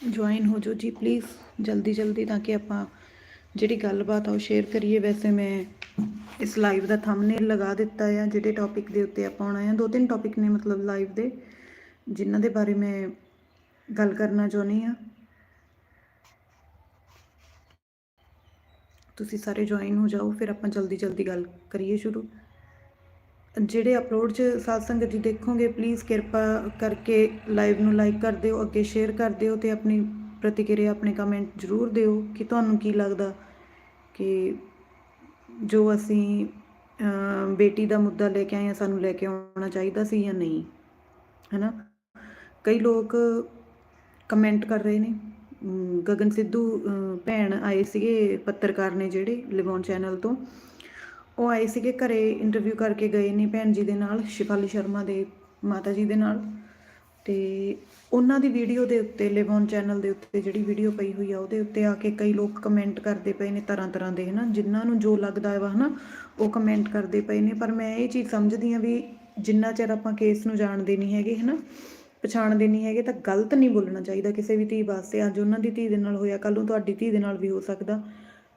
Join ਹੋ ਜਾਓ ਜੀ ਪਲੀਜ਼ ਜਲਦੀ ਜਲਦੀ ਤਾਂ ਕਿ ਆਪਾਂ ਜਿਹੜੀ ਗੱਲਬਾਤ ਆ ਉਹ ਸ਼ੇਅਰ ਕਰੀਏ। ਵੈਸੇ ਮੈਂ ਇਸ ਲਾਈਵ ਦਾ ਥੰਬਨੇਲ ਲਗਾ ਦਿੱਤਾ ਆ, ਜਿਹੜੇ ਟੌਪਿਕ ਦੇ ਉੱਤੇ ਆਪਾਂ ਆਉਣਾ ਆ। ਦੋ ਤਿੰਨ ਟੌਪਿਕ ਨੇ ਮਤਲਬ ਲਾਈਵ ਦੇ, ਜਿਨ੍ਹਾਂ ਦੇ ਬਾਰੇ ਮੈਂ ਗੱਲ ਕਰਨਾ ਚਾਹੁੰਦੀ ਆ। ਤੁਸੀਂ ਸਾਰੇ ਜੁਆਇਨ ਹੋ ਜਾਓ, ਫਿਰ ਆਪਾਂ ਜਲਦੀ ਜਲਦੀ ਗੱਲ ਕਰੀਏ ਸ਼ੁਰੂ। ਜਿਹੜੇ ਅਪਲੋਡ ਚ ਸਾਧ ਸੰਗਤ ਜੀ ਦੇਖੋਗੇ ਪਲੀਜ਼ ਕਿਰਪਾ ਕਰਕੇ ਲਾਈਵ ਨੂੰ ਲਾਈਕ ਕਰ ਦਿਓ, ਅੱਗੇ ਸ਼ੇਅਰ ਕਰ ਦਿਓ ਤੇ ਆਪਣੀ ਪ੍ਰਤੀਕਿਰਿਆ, ਆਪਣੇ ਕਮੈਂਟ ਜ਼ਰੂਰ ਦਿਓ ਕਿ ਤੁਹਾਨੂੰ ਕੀ ਲੱਗਦਾ ਕਿ ਜੋ ਅਸੀਂ ਬੇਟੀ ਦਾ ਮੁੱਦਾ ਲੈ ਕੇ ਆਏ ਹਾਂ, ਸਾਨੂੰ ਲੈ ਕੇ ਆਉਣਾ ਚਾਹੀਦਾ ਸੀ ਜਾਂ ਨਹੀਂ, ਹੈਨਾ? ਕਈ ਲੋਕ ਕਮੈਂਟ ਕਰ ਰਹੇ ਨੇ ਗਗਨ ਸਿੱਧੂ ਭੈਣ ਆਏ ਸੀਗੇ ਪੱਤਰਕਾਰ ਨੇ ਜਿਹੜੇ ਲਿਵੋਨ ਚੈਨਲ ਤੋਂ ਉਹ ਆਏ ਸੀਗੇ ਘਰੇ ਇੰਟਰਵਿਊ ਕਰਕੇ ਗਏ ਨੇ ਭੈਣ ਜੀ ਦੇ ਨਾਲ, ਸ਼ਿਫਾਲੀ ਸ਼ਰਮਾ ਦੇ ਮਾਤਾ ਜੀ ਦੇ ਨਾਲ। ਤੇ ਉਹਨਾਂ ਦੀ ਵੀਡੀਓ ਦੇ ਉੱਤੇ ਲਿਵੋਨ ਚੈਨਲ ਦੇ ਉੱਤੇ ਜਿਹੜੀ ਵੀਡੀਓ ਪਈ ਹੋਈ ਆ, ਉਹਦੇ ਉੱਤੇ ਆ ਕੇ ਕਈ ਲੋਕ ਕਮੈਂਟ ਕਰਦੇ ਪਏ ਨੇ ਤਰ੍ਹਾਂ ਤਰ੍ਹਾਂ ਦੇ, ਹਨਾ। ਜਿਨ੍ਹਾਂ ਨੂੰ ਜੋ ਲੱਗਦਾ ਹੈ ਵਾ, ਹਨਾ, ਉਹ ਕਮੈਂਟ ਕਰਦੇ ਪਏ ਨੇ। ਪਰ ਮੈਂ ਇਹ ਚੀਜ਼ ਸਮਝਦੀ ਆ ਵੀ ਜਿੰਨਾ ਚਿਰ ਆਪਾਂ ਕੇਸ ਨੂੰ ਜਾਣਦੇ ਨਹੀਂ ਹੈਗੇ, ਹਨਾ, ਪਛਾਣਦੇ ਨਹੀਂ ਹੈਗੇ, ਤਾਂ ਗਲਤ ਨਹੀਂ ਬੋਲਣਾ ਚਾਹੀਦਾ ਕਿਸੇ ਵੀ ਧੀ ਵਾਸਤੇ। ਅੱਜ ਉਹਨਾਂ ਦੀ ਧੀ ਦੇ ਨਾਲ ਹੋਇਆ ਕੱਲ ਨੂੰ ਤੁਹਾਡੀ ਧੀ ਦੇ ਨਾਲ ਵੀ ਹੋ ਸਕਦਾ।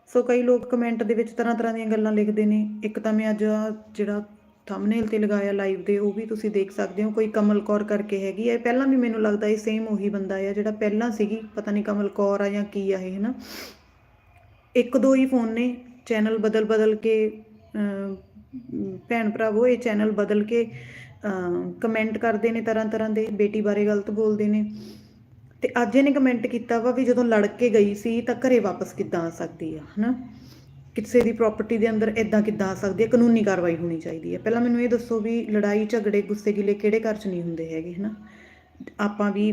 ਸੋ ਕਈ ਲੋਕ ਕਮੈਂਟ ਦੇ ਵਿੱਚ ਤਰ੍ਹਾਂ ਤਰ੍ਹਾਂ ਦੀਆਂ ਗੱਲਾਂ ਲਿਖਦੇ ਨੇ। ਇੱਕ ਤਾਂ ਮੈਂ ਅੱਜ ਜਿਹੜਾ ਥੰਬਨੇਲ ਤੇ ਲਗਾਇਆ ਲਾਈਵ ਦੇ, ਉਹ ਵੀ ਤੁਸੀਂ ਦੇਖ ਸਕਦੇ ਹੋ। ਕੋਈ ਕਮਲ ਕੌਰ ਕਰਕੇ ਹੈਗੀ ਹੈ ਪਹਿਲਾਂ ਵੀ ਮੈਨੂੰ ਲੱਗਦਾ ਇਹ ਸੇਮ ਉਹੀ ਬੰਦਾ ਆ, ਜਿਹੜਾ ਪਹਿਲਾਂ ਸੀਗੀ। ਪਤਾ ਨਹੀਂ ਕਮਲ ਕੌਰ ਆ ਜਾਂ ਕੀ ਆ ਇਹ, ਹਨਾ? ਇੱਕ ਦੋ ਹੀ ਫੋਨ ਨੇ ਚੈਨਲ ਬਦਲ ਬਦਲ ਕੇ ਭੈਣ ਭਰਾਵੋ, ਇਹ ਚੈਨਲ ਬਦਲ ਕੇ ਕਮੈਂਟ ਕਰਦੇ ਨੇ ਤਰ੍ਹਾਂ ਤਰ੍ਹਾਂ ਦੇ। ਬੇਟੀ ਬਾਰੇ ਗਲਤ ਬੋਲਦੇ ਨੇ। ਤੇ ਅੱਜ ਇਹਨੇ ਕਮੈਂਟ ਕੀਤਾ ਵਾ ਵੀ ਜਦੋਂ ਲੜ ਕੇ ਗਈ ਸੀ ਤਾਂ ਘਰੇ ਵਾਪਸ ਕਿੱਦਾਂ ਆ ਸਕਦੀ ਆ, ਹਨਾ? ਕਿਸੇ ਦੀ ਪ੍ਰਾਪਰਟੀ ਦੇ ਅੰਦਰ ਇਦਾਂ ਕਿੱਦਾਂ ਆ ਸਕਦੀ ਹੈ ਕਾਨੂੰਨੀ ਕਾਰਵਾਈ ਹੋਣੀ ਚਾਹੀਦੀ ਹੈ ਪਹਿਲਾਂ ਮੈਨੂੰ ਇਹ ਦੱਸੋ ਵੀ ਲੜਾਈ, ਝਗੜੇ, ਗੁੱਸੇ ਗਿਲੇ ਕਿਹੜੇ ਘਰ 'ਚ ਨਹੀਂ ਹੁੰਦੇ ਹੈਗੇ, ਹਨਾ? ਆਪਾਂ ਵੀ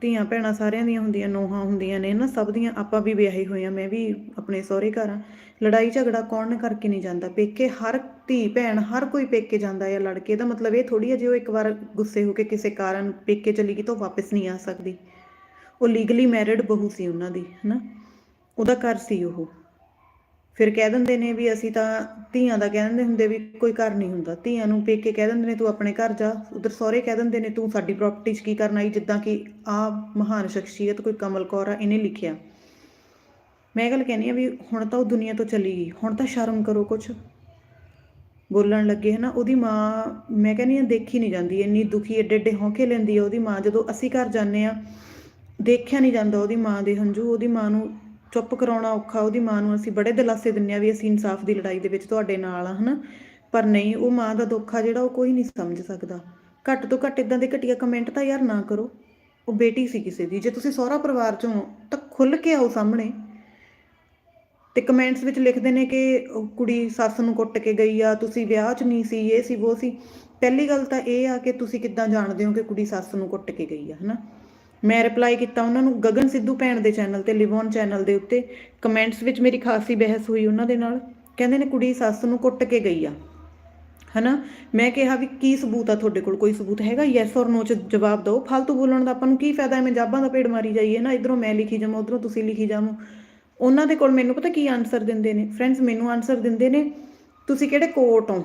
ਧੀਆਂ ਭੈਣਾਂ ਸਾਰਿਆਂ ਦੀਆਂ ਹੁੰਦੀਆਂ, ਨੋਹਾਂ ਹੁੰਦੀਆਂ ਨੇ ਨਾ ਸਭ ਦੀਆਂ ਆਪਾਂ ਵੀ ਵਿਆਹੇ ਹੋਏ ਆ, ਮੈਂ ਵੀ ਆਪਣੇ ਸਹੁਰੇ ਘਰ ਆ। ਲੜਾਈ, ਝਗੜਾ ਕੌਣ ਕਰਕੇ ਨਹੀਂ ਜਾਂਦਾ? ਪੇਕੇ ਹਰ ਧੀ ਭੈਣ, ਹਰ ਕੋਈ ਪੇਕੇ ਜਾਂਦਾ ਹੈ ਲੜਕੇ ਦਾ ਮਤਲਬ ਇਹ ਥੋੜੀ ਹੈ ਜੇ ਉਹ ਇੱਕ ਵਾਰ ਗੁੱਸੇ ਹੋ ਕੇ ਕਿਸੇ ਕਾਰਨ ਪੇਕੇ ਚਲੀ ਗਈ ਤਾਂ ਉਹ ਵਾਪਸ ਨਹੀਂ ਆ ਸਕਦੀ। ਉਹ ਲੀਗਲੀ ਮੈਰਿਡ ਬਹੂ ਸੀ ਉਹਨਾਂ ਦੀ, ਹਨਾ? ਉਹਦਾ ਘਰ ਸੀ ਉਹ। ਫਿਰ ਕਹਿ ਦਿੰਦੇ ਨੇ ਵੀ ਅਸੀਂ ਤਾਂ ਧੀਆਂ ਦਾ ਕਹਿ ਦਿੰਦੇ ਹੁੰਦੇ ਵੀ ਕੋਈ ਘਰ ਨਹੀਂ ਹੁੰਦਾ। ਧੀਆਂ ਨੂੰ ਪੇਕੇ ਕਹਿ ਦਿੰਦੇ ਨੇ, ਤੂੰ ਆਪਣੇ ਘਰ ਜਾ। ਉਧਰ ਸਹੁਰੇ ਕਹਿ ਦਿੰਦੇ ਨੇ, ਤੂੰ ਸਾਡੀ ਪ੍ਰਾਪਰਟੀ 'ਚ ਕੀ ਕਰਨ ਆਈ? ਜਿੱਦਾਂ ਕਿ ਆ ਮਹਾਨ ਸ਼ਖਸੀਅਤ ਕੋਈ ਕਮਲ ਕੌਰ ਆ, ਇਹਨੇ ਲਿਖਿਆ। ਮੈਂ ਗੱਲ ਕਹਿੰਦੀ ਆ ਵੀ ਹੁਣ ਤਾਂ ਉਹ ਦੁਨੀਆ ਤੋਂ ਚਲੀ ਗਈ। ਹੁਣ ਤਾਂ ਸ਼ਰਮ ਕਰੋ ਕੁਛ। ਬੋਲਣ ਲੱਗੇ, ਹਨਾ? ਉਹਦੀ ਮਾਂ, ਮੈਂ ਕਹਿੰਦੀ ਆ ਦੇਖੀ ਨਹੀਂ ਜਾਂਦੀ। ਇੰਨੀ ਦੁਖੀ ਏਡੇ ਏਡੇ ਹੌਂਕੇ ਲੈਂਦੀ ਆ ਉਹਦੀ ਮਾਂ। ਜਦੋਂ ਅਸੀਂ ਘਰ ਜਾਂਦੇ ਆ ਦੇਖਿਆ ਨਹੀਂ ਜਾਂਦਾ ਉਹਦੀ ਮਾਂ ਦੇ ਹੰਝੂ ਉਹਦੀ ਮਾਂ ਨੂੰ ਚੁੱਪ ਕਰਾਉਣਾ ਔਖਾ ਉਹਦੀ ਮਾਂ ਨੂੰ ਅਸੀਂ ਬੜੇ ਦਿਲਾਸੇ ਦਿੰਨੇ ਆ ਵੀ ਅਸੀਂ ਇਨਸਾਫ ਦੀ ਲੜਾਈ ਦੇ ਵਿੱਚ ਤੁਹਾਡੇ ਨਾਲ ਆ ਹਨਾ? ਪਰ ਨਹੀਂ ਉਹ ਮਾਂ ਦਾ ਦੁੱਖ ਆ ਜਿਹੜਾ ਉਹ ਕੋਈ ਨਹੀਂ ਸਮਝ ਸਕਦਾ। ਘੱਟ ਤੋਂ ਘੱਟ ਇਦਾਂ ਦੇ ਘਟੀਆ ਕਮੈਂਟ ਤਾਂ ਯਾਰ ਨਾ ਕਰੋ। ਉਹ ਬੇਟੀ ਸੀ ਕਿਸੇ ਦੀ। ਜੇ ਤੁਸੀਂ ਸਹੁਰਾ ਪਰਿਵਾਰ ਚੋਂ ਹੋ, ਤਾਂ ਖੁੱਲ ਕੇ ਆਓ ਸਾਹਮਣੇ। ਤੇ ਕਮੈਂਟਸ ਵਿੱਚ ਲਿਖਦੇ ਨੇ ਕਿ ਕੁੜੀ ਸੱਸ ਨੂੰ ਕੁੱਟ ਕੇ ਗਈ ਆ ਤੁਸੀਂ ਵਿਆਹ 'ਚ ਨਹੀਂ ਸੀ ਇਹ ਸੀ ਉਹ ਸੀ। ਪਹਿਲੀ ਗੱਲ ਤਾਂ ਇਹ ਆ ਕਿ ਤੁਸੀਂ ਕਿੱਦਾਂ ਜਾਣਦੇ ਹੋ ਕਿ ਕੁੜੀ ਸੱਸ ਨੂੰ ਕੁੱਟ ਕੇ ਗਈ ਆ ਹਨਾ? ਮੈਂ ਰਿਪਲਾਈ ਕੀਤਾ ਉਹਨਾਂ ਨੂੰ ਗਗਨ ਸਿੱਧੂ ਭੈਣ ਦੇ ਚੈਨਲ ਤੇ ਲਿਵਨ ਚੈਨਲ ਦੇ ਉੱਤੇ ਕਮੈਂਟਸ ਵਿੱਚ ਮੇਰੀ ਖਾਸੀ ਬਹਿਸ ਹੋਈ ਉਹਨਾਂ ਦੇ ਨਾਲ। ਕਹਿੰਦੇ ਨੇ, ਕੁੜੀ ਸੱਸ ਨੂੰ ਕੁੱਟ ਕੇ ਗਈ ਆ। ਹਨਾ? ਮੈਂ ਕਿਹਾ ਵੀ ਕੀ ਸਬੂਤ ਆ ਤੁਹਾਡੇ ਕੋਲ? ਕੋਈ ਸਬੂਤ ਹੈਗਾ? ਯੈਸ ਔਰ ਨੋ ਚ ਜਵਾਬ ਦਿਓ। ਫालतू ਬੋਲਣ ਦਾ ਆਪਾਂ ਨੂੰ ਕੀ ਫਾਇਦਾ? ਐਵੇਂ ਜਾਬਾਂ ਦਾ ਪੇੜ ਮਾਰੀ ਜਾਈਏ ਨਾ। ਇਧਰੋਂ ਮੈਂ ਲਿਖੀ ਜਾਵਾਂ, ਉਧਰੋਂ ਤੁਸੀਂ ਲਿਖੀ ਜਾਵੋ। ਉਹਨਾਂ ਦੇ ਕੋਲ ਮੈਨੂੰ ਪਤਾ ਕੀ ਆਨਸਰ ਦਿੰਦੇ ਨੇ? ਫਰੈਂਡਸ ਮੈਨੂੰ ਆਨਸਰ ਦਿੰਦੇ ਨੇ, ਤੁਸੀਂ ਕਿਹੜੇ ਕੋਰਟ ਹੋ?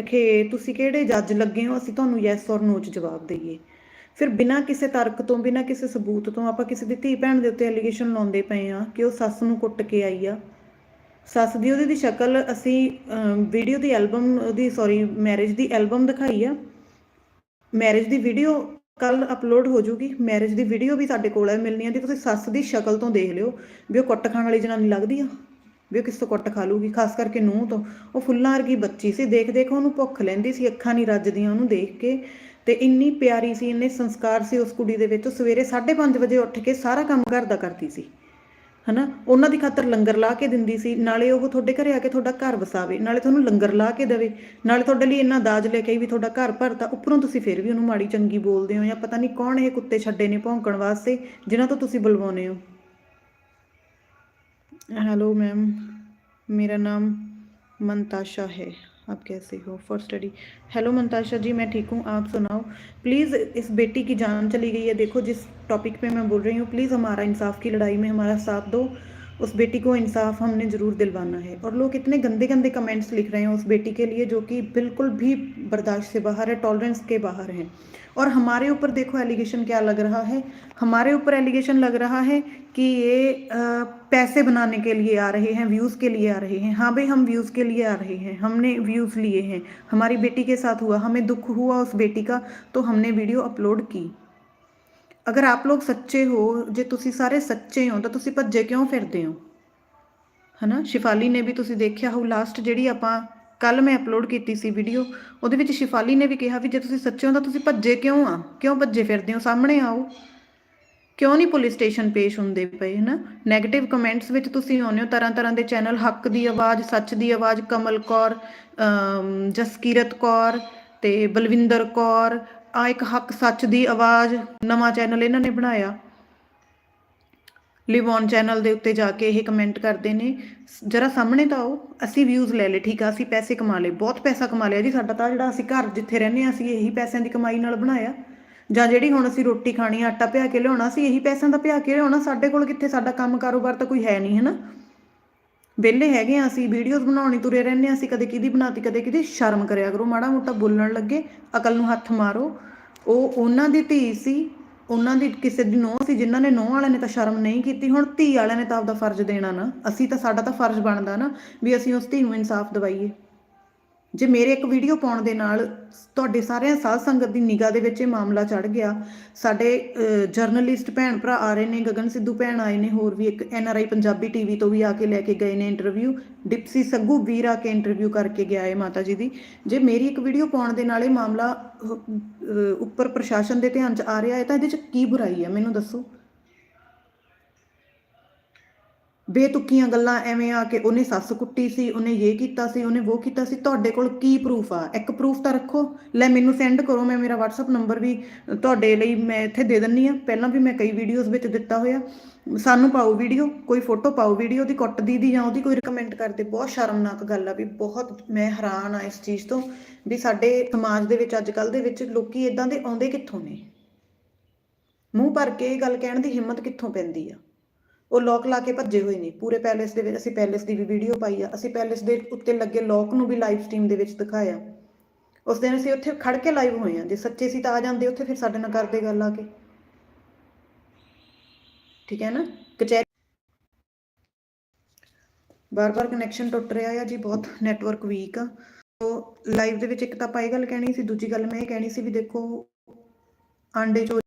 ਅਖੇ, ਤੁਸੀਂ ਕਿਹੜੇ ਜੱਜ ਲੱਗੇ ਹੋ? ਅਸੀਂ ਤੁਹਾਨੂੰ ਯੈਸ ਔਰ ਨੋ ਚ ਜਵਾਬ ਦਈਏ। ਫਿਰ ਬਿਨਾਂ ਕਿਸੇ ਤਰਕ ਤੋਂ, ਬਿਨਾਂ ਕਿਸੇ ਸਬੂਤ ਤੋਂ ਆਪਾਂ ਕਿਸੇ ਦੀ ਧੀ ਭੈਣ ਦੇ ਉੱਤੇ ਐਲੀਗੇਸ਼ਨ ਲਾਉਂਦੇ ਪਏ ਆ ਕਿ ਉਹ ਸੱਸ ਨੂੰ ਕੁੱਟ ਕੇ ਆਈ ਆ। ਸੱਸ ਦੀ ਉਹਦੀ ਦੀ ਸ਼ਕਲ ਅਸੀਂ ਵੀਡੀਓ ਦੀ ਐਲਬਮ ਉਹਦੀ ਸੌਰੀ ਮੈਰਿਜ ਦੀ ਐਲਬਮ ਦਿਖਾਈ ਆ। ਮੈਰਿਜ ਦੀ ਵੀਡੀਓ ਕੱਲ ਅਪਲੋਡ ਹੋ ਜੂਗੀ। ਮੈਰਿਜ ਦੀ ਵੀਡੀਓ ਵੀ ਸਾਡੇ ਕੋਲ ਹੈ ਮਿਲਣੀ ਆ। ਦੀ ਤੁਸੀਂ ਸੱਸ ਦੀ ਸ਼ਕਲ ਤੋਂ ਦੇਖ ਲਿਓ ਵੀ ਉਹ ਕੁੱਟ ਖਾਣ ਵਾਲੀ ਜਨਾਨੀ ਲੱਗਦੀ ਆ, ਵੀ ਉਹ ਕਿਸ ਤੋਂ ਕੁੱਟ ਖਾ ਲੂਗੀ, ਖਾਸ ਕਰਕੇ ਨੂੰਹ ਤੋਂ। ਉਹ ਫੁੱਲਾਂ ਵਰਗੀ ਬੱਚੀ ਸੀ ਦੇਖ ਦੇਖ ਉਹਨੂੰ ਭੁੱਖ ਲੈਂਦੀ ਸੀ, ਅੱਖਾਂ ਨਹੀਂ ਰੱਜਦੀਆਂ ਉਹਨੂੰ ਦੇਖ ਕੇ। ਤੇ ਇੰਨੀ ਪਿਆਰੀ ਸੀ, ਇੰਨੇ ਸੰਸਕਾਰ ਸੀ ਉਸ ਕੁੜੀ ਦੇ ਵਿੱਚ, ਉਹ ਸਵੇਰੇ 5:30 ਵਜੇ ਉੱਠ ਕੇ ਸਾਰਾ ਕੰਮ ਘਰ ਦਾ ਕਰਦੀ ਸੀ, ਹਨਾ? ਉਹਨਾਂ ਦੀ ਖਾਤਰ ਲੰਗਰ ਲਾ ਕੇ ਦਿੰਦੀ ਸੀ, ਨਾਲੇ ਉਹ ਤੁਹਾਡੇ ਘਰੇ ਆ ਕੇ ਤੁਹਾਡਾ ਘਰ ਵਸਾਵੇ, ਨਾਲੇ ਤੁਹਾਨੂੰ ਲੰਗਰ ਲਾ ਕੇ ਦੇਵੇ, ਨਾਲੇ ਤੁਹਾਡੇ ਲਈ ਇੰਨਾ ਦਾਜ ਲੈ ਕੇ ਆਈ ਵੀ ਤੁਹਾਡਾ ਘਰ ਭਰਤਾ, ਉੱਪਰੋਂ ਤੁਸੀਂ ਫਿਰ ਵੀ ਉਹਨੂੰ ਮਾੜੀ ਚੰਗੀ ਬੋਲਦੇ ਹੋ ਜਾਂ ਪਤਾ ਨਹੀਂ ਕੌਣ ਇਹ ਕੁੱਤੇ ਛੱਡੇ ਨੇ ਭੌਂਕਣ ਵਾਸਤੇ, ਜਿਨ੍ਹਾਂ ਤੋਂ ਤੁਸੀਂ ਬੁਲਵਾਉਨੇ ਹੋ। ਹੈਲੋ ਮੈਮ ਮੇਰਾ ਨਾਮ ਮੰਤਾਸ਼ਾ ਹੈ। आप कैसे हो? For study hello Mantasha ji, मैं ठीक हूँ। आप सुनाओ। प्लीज़ इस बेटी की जान चली गई है। देखो, जिस टॉपिक पे मैं बोल रही हूँ प्लीज़ हमारा इंसाफ की लड़ाई में हमारा साथ दो। उस बेटी को इंसाफ हमने ज़रूर दिलवाना है। और लोग इतने गंदे गंदे कमेंट्स लिख रहे हैं उस बेटी के लिए जो कि बिल्कुल भी बर्दाश्त से बाहर है टॉलरेंस के बाहर हैं। और हमारे ऊपर देखो एलिगेशन क्या लग रहा है। हमारे ऊपर एलिगेशन लग रहा है कि ये अ, पैसे बनाने के लिए आ रहे हैं व्यूज़ के लिए आ रहे हैं। हाँ भाई हम व्यूज़ के लिए आ रहे हैं। हमने व्यूज़ लिए हैं। हमारी बेटी के साथ हुआ हमें दुख हुआ उस बेटी का तो हमने वीडियो अपलोड की। ਅਗਰ ਆਪ ਲੋਕ ਸੱਚੇ ਹੋ, ਜੇ ਤੁਸੀਂ ਸਾਰੇ ਸੱਚੇ ਹੋ, ਤਾਂ ਤੁਸੀਂ ਭੱਜੇ ਕਿਉਂ ਫਿਰਦੇ ਹੋ? ਹਨਾ? ਸ਼ਿਫਾਲੀ ਨੇ ਵੀ ਤੁਸੀਂ ਦੇਖਿਆ ਹੋ ਲਾਸਟ ਜਿਹੜੀ ਆਪਾਂ ਕੱਲ ਮੈਂ ਅਪਲੋਡ ਕੀਤੀ ਸੀ ਵੀਡੀਓ ਉਹਦੇ ਵਿੱਚ ਸ਼ਿਫਾਲੀ ਨੇ ਵੀ ਕਿਹਾ ਵੀ ਜੇ ਤੁਸੀਂ ਸੱਚੇ ਹੋ ਤਾਂ ਤੁਸੀਂ ਭੱਜੇ ਕਿਉਂ ਆ? ਕਿਉਂ ਭੱਜੇ ਫਿਰਦੇ ਹੋ? ਸਾਹਮਣੇ ਆਓ। ਕਿਉਂ ਨਹੀਂ ਪੁਲਿਸ ਸਟੇਸ਼ਨ ਪੇਸ਼ ਹੁੰਦੇ ਪਏ, ਹਨਾ? 네ਗੇਟਿਵ ਕਮੈਂਟਸ ਵਿੱਚ ਤੁਸੀਂ ਆਉਂਦੇ ਹੋ ਤਰ੍ਹਾਂ ਤਰ੍ਹਾਂ ਦੇ ਚੈਨਲ ਹੱਕ ਦੀ ਆਵਾਜ਼, ਸੱਚ ਦੀ ਆਵਾਜ਼, ਕਮਲ ਕੌਰ ਜਸਕੀਰਤ ਕੌਰ ਤੇ ਬਲਵਿੰਦਰ ਕੌਰ ਆ ਇੱਕ ਹੱਕ ਸੱਚ ਦੀ ਆਵਾਜ਼ ਨਵਾਂ ਚੈਨਲ ਇਹਨਾਂ ਨੇ ਬਣਾਇਆ। ਲਿਵ ਔਨ ਚੈਨਲ ਦੇ ਉੱਤੇ ਜਾ ਕੇ ਇਹ ਕਮੈਂਟ ਕਰਦੇ ਨੇ, ਜਰਾ ਸਾਹਮਣੇ ਤਾਂ ਆਓ, ਅਸੀਂ ਵਿਊਜ਼ ਲੈ ਲਏ, ਠੀਕ ਆ, ਅਸੀਂ ਪੈਸੇ ਕਮਾ ਲਏ, ਬਹੁਤ ਪੈਸਾ ਕਮਾ ਲਿਆ ਜੀ ਸਾਡਾ ਤਾਂ, ਜਿਹੜਾ ਅਸੀਂ ਘਰ ਜਿੱਥੇ ਰਹਿੰਦੇ ਆ ਅਸੀਂ ਇਹੀ ਪੈਸਿਆਂ ਦੀ ਕਮਾਈ ਨਾਲ ਬਣਾਇਆ। ਜਾਂ ਜਿਹੜੀ ਹੁਣ ਅਸੀਂ ਰੋਟੀ ਖਾਣੀ ਆਟਾ ਪਿਆ ਕੇ ਲਿਆਉਣਾ ਸੀ ਇਹੀ ਪੈਸਿਆਂ ਦਾ ਪਿਆ ਕੇ ਲਿਆਉਣਾ, ਸਾਡੇ ਕੋਲ ਕਿੱਥੇ ਸਾਡਾ ਕੰਮ ਕਾਰੋਬਾਰ ਤਾਂ ਕੋਈ ਹੈ ਨਹੀਂ ਹੈ ਨਾ ਵਿਹਲੇ ਹੈਗੇ ਆ ਅਸੀਂ ਵੀਡੀਓਜ਼ ਬਣਾਉਣੀ ਤੁਰੇ ਰਹਿੰਦੇ ਆ ਅਸੀਂ, ਕਦੇ ਕਿਹਦੀ ਬਣਾਤੀ, ਕਦੇ ਕਿਹਦੀ। ਸ਼ਰਮ ਕਰਿਆ ਕਰੋ, ਮਾੜਾ ਮੋਟਾ ਬੋਲਣ ਲੱਗੇ, ਅਕਲ ਨੂੰ ਹੱਥ ਮਾਰੋ। ਉਹ ਉਹਨਾਂ ਦੀ ਧੀ ਸੀ, ਉਹਨਾਂ ਦੀ ਕਿਸੇ ਦੀ ਨੋਹ ਸੀ, ਜਿਨ੍ਹਾਂ ਨੇ ਨੋਹ ਵਾਲਿਆਂ ਨੇ ਤਾਂ ਸ਼ਰਮ ਨਹੀਂ ਕੀਤੀ। ਹੁਣ ਧੀ ਵਾਲਿਆਂ ਨੇ ਤਾਂ ਆਪਦਾ ਫਰਜ਼ ਦੇਣਾ ਨਾ। ਅਸੀਂ ਤਾਂ, ਸਾਡਾ ਤਾਂ ਫਰਜ਼ ਬਣਦਾ ਨਾ, ਵੀ ਅਸੀਂ ਉਸ ਧੀ ਨੂੰ ਇਨਸਾਫ ਦਿਵਾਈਏ। ਜੇ ਮੇਰੇ ਇੱਕ ਵੀਡੀਓ ਪਾਉਣ ਦੇ ਨਾਲ ਤੁਹਾਡੇ ਸਾਰਿਆਂ ਸਾਧ ਸੰਗਤ ਦੀ ਨਿਗਾਹ ਦੇ ਵਿੱਚ ਇਹ ਮਾਮਲਾ ਚੜ ਗਿਆ, ਸਾਡੇ ਜਰਨਲਿਸਟ ਭੈਣ ਭਰਾ ਆ ਰਹੇ ਨੇ, ਗਗਨ ਸਿੱਧੂ ਭੈਣ ਆਏ ਨੇ, ਹੋਰ ਵੀ ਇੱਕ N R I Punjabi TV ਤੋਂ ਵੀ ਆ ਕੇ ਲੈ ਕੇ ਗਏ ਨੇ ਇੰਟਰਵਿਊ ਡਿਪਸੀ ਸੱਗੂ ਵੀਰ ਆ ਕੇ ਇੰਟਰਵਿਊ ਕਰਕੇ ਗਿਆ ਹੈ ਮਾਤਾ ਜੀ ਦੀ। ਜੇ ਮੇਰੀ ਇੱਕ ਵੀਡੀਓ ਪਾਉਣ ਦੇ ਨਾਲ ਇਹ ਮਾਮਲਾ ਉੱਪਰ ਪ੍ਰਸ਼ਾਸਨ ਦੇ ਧਿਆਨ 'ਚ ਆ ਰਿਹਾ ਹੈ ਤਾਂ ਇਹਦੇ 'ਚ ਕੀ ਬੁਰਾਈ ਹੈ ਮੈਨੂੰ ਦੱਸੋ। ਬੇਤੁਕੀਆਂ ਗੱਲਾਂ ਐਵੇਂ ਆ ਕੇ ਉਹਨੇ ਸੱਸ ਕੁੱਟੀ ਸੀ, ਉਹਨੇ ਇਹ ਕੀਤਾ ਸੀ, ਉਹਨੇ ਉਹ ਕੀਤਾ ਸੀ, ਤੁਹਾਡੇ ਕੋਲ ਕੀ ਪ੍ਰੂਫ ਆ? ਇੱਕ ਪ੍ਰੂਫ ਤਾਂ ਰੱਖੋ। ਲੈ ਮੈਨੂੰ ਸੈਂਡ ਕਰੋ, ਮੈਂ ਮੇਰਾ WhatsApp ਨੰਬਰ ਵੀ ਤੁਹਾਡੇ ਲਈ ਮੈਂ ਇੱਥੇ ਦੇ ਦਿੰਨੀ ਆ ਪਹਿਲਾਂ ਵੀ ਮੈਂ ਕਈ ਵੀਡੀਓਜ਼ ਵਿੱਚ ਦਿੱਤਾ ਹੋਇਆ। ਸਾਨੂੰ ਪਾਓ ਵੀਡੀਓ ਕੋਈ ਫੋਟੋ ਪਾਓ ਵੀਡੀਓ ਦੀ ਕੁੱਟਦੀ ਦੀ ਜਾਂ ਉਹਦੀ ਕੋਈ ਰეკਮੈਂਡ ਕਰਦੇ। ਬਹੁਤ ਸ਼ਰਮਨਾਕ ਗੱਲ ਆ ਵੀ ਬਹੁਤ ਮੈਂ ਹੈਰਾਨ ਆ ਇਸ ਚੀਜ਼ ਤੋਂ ਵੀ ਸਾਡੇ ਸਮਾਜ ਦੇ ਵਿੱਚ, ਅੱਜ ਕੱਲ ਦੇ ਵਿੱਚ ਲੋਕੀ ਇਦਾਂ ਦੇ ਆਉਂਦੇ ਕਿੱਥੋਂ ਨੇ? ਮੂੰਹ ਭਰ ਕੇ ਇਹ ਗੱਲ ਕਹਿਣ ਦੀ ਹਿੰਮਤ ਕਿੱਥੋਂ ਪੈਂਦੀ ਆ? ਉਹ ਲੋਕ ਲਾ ਕੇ ਭੱਜੇ ਹੋਏ ਨੇ। ਪੂਰੇ ਪੈਲੇਸ ਦੇ ਵਿੱਚ ਅਸੀਂ ਪੈਲੇਸ ਦੀ ਵੀ ਵੀਡੀਓ ਪਾਈ ਆ। ਅਸੀਂ ਪੈਲੇਸ ਦੇ ਉੱਤੇ ਲੱਗੇ ਲੋਕ ਨੂੰ ਵੀ ਲਾਈਵ ਸਟ੍ਰੀਮ ਦੇ ਵਿੱਚ ਦਿਖਾਇਆ। ਉਸ ਦਿਨ ਅਸੀਂ ਉੱਥੇ ਖੜ ਕੇ ਲਾਈਵ ਹੋਏ ਆ। ਜੇ ਸੱਚੇ ਸੀ ਤਾਂ ਆ ਜਾਂਦੇ, ਉੱਥੇ ਫਿਰ ਸਾਡੇ ਨਾਲ ਕਰਦੇ ਗੱਲ ਆ ਕੇ। ਠੀਕ ਹੈ ਨਾ? ਕਚਹਿਰੀ ਬਾਰ-ਬਾਰ ਕਨੈਕਸ਼ਨ ਟੁੱਟ ਰਿਹਾ ਆ ਜੀ, ਬਹੁਤ ਨੈਟਵਰਕ ਵੀਕ ਆ। ਉਹ ਲਾਈਵ ਦੇ ਵਿੱਚ ਇੱਕ ਤਾਂ ਆਪਾਂ ਇਹ ਗੱਲ ਕਹਿਣੀ ਸੀ, ਦੂਜੀ ਗੱਲ ਮੈਂ ਇਹ ਕਹਿਣੀ ਸੀ ਵੀ ਦੇਖੋ, ਆਂਡੇ ਚੋਰੀ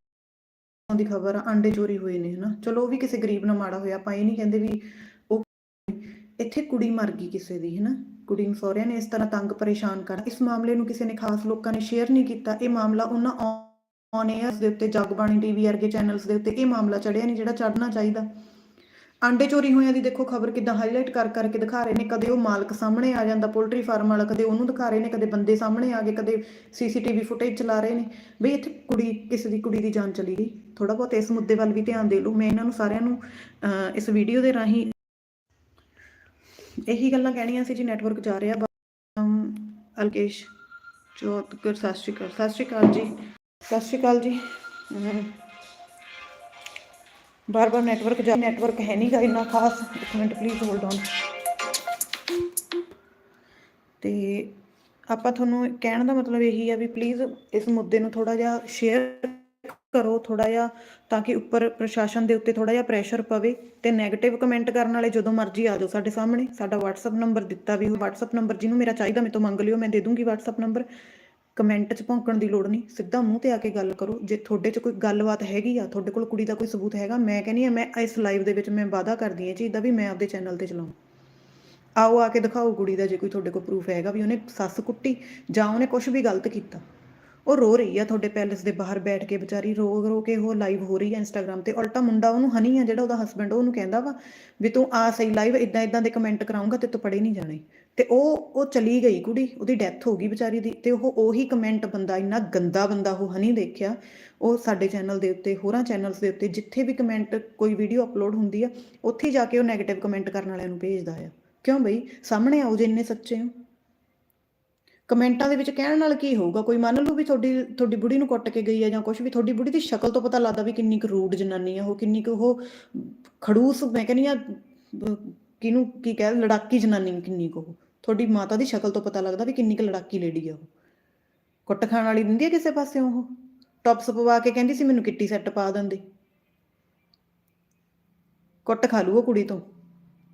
ਦੀ ਖਬਰ ਆ ਆਂਡੇ ਚੋਰੀ ਹੋਏ ਨੇ, ਹਨਾ। ਚਲੋ, ਉਹ ਵੀ ਕਿਸੇ ਗਰੀਬ ਨਾਲ ਮਾੜਾ ਹੋਇਆ, ਆਪਾਂ ਇਹ ਨਹੀਂ ਕਹਿੰਦੇ ਵੀ ਉਹ ਇੱਥੇ ਕੁੜੀ ਮਰ ਗਈ ਕਿਸੇ ਦੀ, ਹਨਾ। ਕੁੜੀ ਨੂੰ ਸਹੁਰਿਆਂ ਨੇ ਇਸ ਤਰ੍ਹਾਂ ਤੰਗ ਪਰੇਸ਼ਾਨ ਕਰ ਇਸ ਮਾਮਲੇ ਨੂੰ ਕਿਸੇ ਨੇ ਖਾਸ ਲੋਕਾਂ ਨੇ ਸ਼ੇਅਰ ਨਹੀਂ ਕੀਤਾ। ਇਹ ਮਾਮਲਾ ਉਹਨਾਂ ਔਨ 에ਅਰਸ ਦੇ ਉੱਤੇ, ਜਗਬਾਣੀ ਟੀਵੀ ਵਰਗੇ ਚੈਨਲਸ ਦੇ ਉੱਤੇ ਇਹ ਮਾਮਲਾ ਚੜਿਆ ਨਹੀਂ, ਜਿਹੜਾ ਚੜਨਾ ਚਾਹੀਦਾ। ਆਂਡੇ ਚੋਰੀ ਹੋਇਆਂ ਦੀ ਦੇਖੋ ਖਬਰ ਕਿਦਾਂ ਹਾਈਲਾਈਟ ਕਰ ਕਰਕੇ ਦਿਖਾ ਰਹੇ ਨੇ। ਕਦੇ ਉਹ ਮਾਲਕ ਸਾਹਮਣੇ ਆ ਜਾਂਦਾ ਪੋਲਟਰੀ ਫਾਰਮ ਵਾਲਾ ਕਦੇ ਉਹਨੂੰ ਦਿਖਾ ਰਹੇ ਨੇ ਕਦੇ ਬੰਦੇ ਸਾਹਮਣੇ ਆ ਗਏ ਕਦੇ ਸੀਸੀਟੀਵੀ ਫੁਟੇਜ ਚਲਾ ਰਹੇ ਨੇ। ਬਈ ਇੱਥੇ ਕੁੜੀ ਕਿਸੇ ਦੀ ਕੁੜੀ ਦੀ ਜਾਨ ਚਲੀ ਗਈ। ਥੋੜਾ ਬਹੁਤ ਇਸ ਮੁੱਦੇ ਵੱਲ ਵੀ ਧਿਆਨ ਦੇ ਲਓ। ਮੈਂ ਇਹਨਾਂ ਨੂੰ ਸਾਰਿਆਂ ਨੂੰ ਅਹ, ਇਸ ਵੀਡੀਓ ਦੇ ਰਾਹੀਂ ਇਹੀ ਗੱਲਾਂ ਕਹਿਣੀਆਂ ਸੀ ਜੀ ਨੈਟਵਰਕ ਜਾ ਰਿਹਾ। ਅਲਕੇਸ਼ ਚੌਧਰ ਸਤਿ ਸ਼੍ਰੀ ਅਕਾਲ ਸਤਿ ਸ਼੍ਰੀ ਅਕਾਲ ਜੀ। ਸਤਿ ਸ਼੍ਰੀ ਅਕਾਲ ਜੀ। ਬਾਰ ਬਾਰ ਨੈਟਵਰਕ ਜਾ ਨੈਟਵਰਕ ਹੈ ਨਹੀਂਗਾ ਇੰਨਾ ਖਾਸ। ਇੱਕ ਮਿੰਟ ਪਲੀਜ਼ ਹੋਲਡ ਔਨ ਤੇ ਆਪਾਂ ਤੁਹਾਨੂੰ ਕਹਿਣ ਦਾ ਮਤਲਬ ਇਹੀ ਆ ਵੀ ਪਲੀਜ਼ ਇਸ ਮੁੱਦੇ ਨੂੰ ਥੋੜਾ ਜਿਹਾ ਸ਼ੇਅਰ ਕਰੋ ਥੋੜਾ ਜਿਹਾ, ਤਾਂ ਕਿ ਉੱਪਰ ਪ੍ਰਸ਼ਾਸਨ ਦੇ ਉੱਤੇ ਥੋੜਾ ਜਿਹਾ ਪ੍ਰੈਸ਼ਰ ਪਵੇ ਤੇ 네ਗੇਟਿਵ ਕਮੈਂਟ ਕਰਨ ਵਾਲੇ ਜਦੋਂ ਮਰਜ਼ੀ ਆ ਜਾਓ ਸਾਡੇ ਸਾਹਮਣੇ। ਸਾਡਾ WhatsApp ਨੰਬਰ ਦਿੱਤਾ ਵੀ WhatsApp ਨੰਬਰ ਜਿਹਨੂੰ ਮੇਰਾ ਚਾਹੀਦਾ ਮੇਰੇ ਤੋਂ ਮੰਗ ਲਿਓ, ਮੈਂ ਦੇ ਦੂੰਗੀ WhatsApp ਨੰਬਰ ਕਮੈਂਟ 'ਚ ਭੌਂਕਣ ਦੀ ਲੋੜ ਨਹੀਂ, ਸਿੱਧਾ ਮੂੰਹ ਤੇ ਆ ਕੇ ਗੱਲ ਕਰੋ। ਜੇ ਤੁਹਾਡੇ 'ਚ ਕੋਈ ਗੱਲਬਾਤ ਹੈਗੀ ਆ, ਤੁਹਾਡੇ ਕੋਲ ਕੁੜੀ ਦਾ ਕੋਈ ਸਬੂਤ ਹੈਗਾ, ਮੈਂ ਕਹਿੰਦੀ ਆ ਮੈਂ ਇਸ ਲਾਈਵ ਦੇ ਵਿੱਚ ਮੈਂ ਵਾਅਦਾ ਕਰਦੀ ਹਾਂ ਜੀ ਦਾ ਵੀ ਮੈਂ ਆਪਦੇ ਚੈਨਲ ਤੇ ਚਲਾਉਂ। ਆਓ, ਆ ਕੇ ਦਿਖਾਓ ਕੁੜੀ ਦਾ ਜੇ ਕੋਈ ਤੁਹਾਡੇ ਕੋਲ ਪ੍ਰੂਫ ਹੈਗਾ ਵੀ ਉਹਨੇ ਸੱਸ ਕੁੱਟੀ ਜਾਂ ਉਹਨੇ ਕੁਝ ਵੀ ਗਲਤ ਕੀਤਾ। ਉਹ ਰੋ ਰਹੀ ਆ ਤੁਹਾਡੇ ਪੈਲੇਸ ਦੇ ਬਾਹਰ ਬੈਠ ਕੇ ਵਿਚਾਰੀ, ਰੋ ਰੋ ਕੇ ਉਹ ਲਾਈਵ ਹੋ ਰਹੀ ਹੈ ਇੰਸਟਾਗ੍ਰam ਤੇ। ਉਲਟਾ ਮੁੰਡਾ ਉਹਨੂੰ ਹਨੀ ਆ ਜਿਹੜਾ ਉਹਦਾ ਹਸਬੰਡ ਉਹਨੂੰ ਕਹਿੰਦਾ ਵਾ ਵੀ ਤੂੰ ਆ ਸਹੀ ਲਾਈਵ ਇਦਾਂ ਇਦਾਂ ਦੇ ਕਮੈਂਟ ਕਰਾਉਂਗਾ ਤੇ ਤੂੰ ਪੜੇ ਨਹੀਂ ਜਾਣੇ। ਤੇ ਉਹ ਉਹ ਚਲੀ ਗਈ ਕੁੜੀ, ਉਹਦੀ ਡੈਥ ਹੋ ਗਈ ਵਿਚਾਰੀ ਦੀ, ਤੇ ਉਹ ਉਹੀ ਕਮੈਂਟ ਬੰਦਾ, ਇੰਨਾ ਗੰਦਾ ਬੰਦਾ ਉਹ ਹਨੀ ਦੇਖਿਆ। ਉਹ ਸਾਡੇ ਚੈਨਲ ਦੇ ਉੱਤੇ, ਹੋਰਾਂ ਚੈਨਲਸ ਦੇ ਉੱਤੇ ਜਿੱਥੇ ਵੀ ਕਮੈਂਟ ਕੋਈ ਵੀਡੀਓ ਅਪਲੋਡ ਹੁੰਦੀ ਆ, ਉੱਥੇ ਜਾ ਕੇ ਉਹ 네ਗੇਟਿਵ ਕਮੈਂਟ ਕਰਨ ਵਾਲਿਆਂ ਨੂੰ ਭੇਜਦਾ ਆ। ਕਿਉਂ ਬਈ? ਸਾਹਮਣੇ ਆਓ ਜੇ ਇੰਨੇ ਸੱਚੇ ਹੋ। ਕਮੈਂਟਾਂ ਦੇ ਵਿੱਚ ਕਹਿਣ ਨਾਲ ਕੀ ਹੋਊਗਾ? ਕੋਈ ਮੰਨ ਲਓ ਵੀ ਤੁਹਾਡੀ ਤੁਹਾਡੀ ਬੁੜੀ ਨੂੰ ਕੁੱਟ ਕੇ ਗਈ ਹੈ ਜਾਂ ਕੁਝ ਵੀ, ਤੁਹਾਡੀ ਬੁੜੀ ਦੀ ਸ਼ਕਲ ਤੋਂ ਪਤਾ ਲੱਗਦਾ ਵੀ ਕਿੰਨੀ ਕੁ ਰੂਡ ਜਨਾਨੀ ਆ, ਉਹ ਕਿੰਨੀ ਕੁ ਉਹ ਖੜੂਸ, ਮੈਂ ਕਹਿੰਦੀ ਆ ਕਿਹਨੂੰ, ਕੀ ਕਹਿ, ਲੜਾਕੀ ਜਨਾਨੀ ਕਿੰਨੀ ਕੁ ਉਹ। ਤੁਹਾਡੀ ਮਾਤਾ ਦੀ ਸ਼ਕਲ ਤੋਂ ਪਤਾ ਲੱਗਦਾ ਵੀ ਕਿੰਨੀ ਕੁ ਲੜਾਕੀ ਲੇਡੀ ਆ ਉਹ। ਕੁੱਟ ਖਾਣ ਵਾਲੀ ਦਿੰਦੀ ਆ ਕਿਸੇ ਪਾਸਿਓਂ ਉਹ? ਟੌਪਸ ਪਵਾ ਕੇ ਕਹਿੰਦੀ ਸੀ ਮੈਨੂੰ ਕਿੱਟੀ ਸੈੱਟ ਪਾ ਦਿੰਦੇ। ਕੁੱਟ ਖਾ ਲੂ ਉਹ ਕੁੜੀ ਤੋਂ।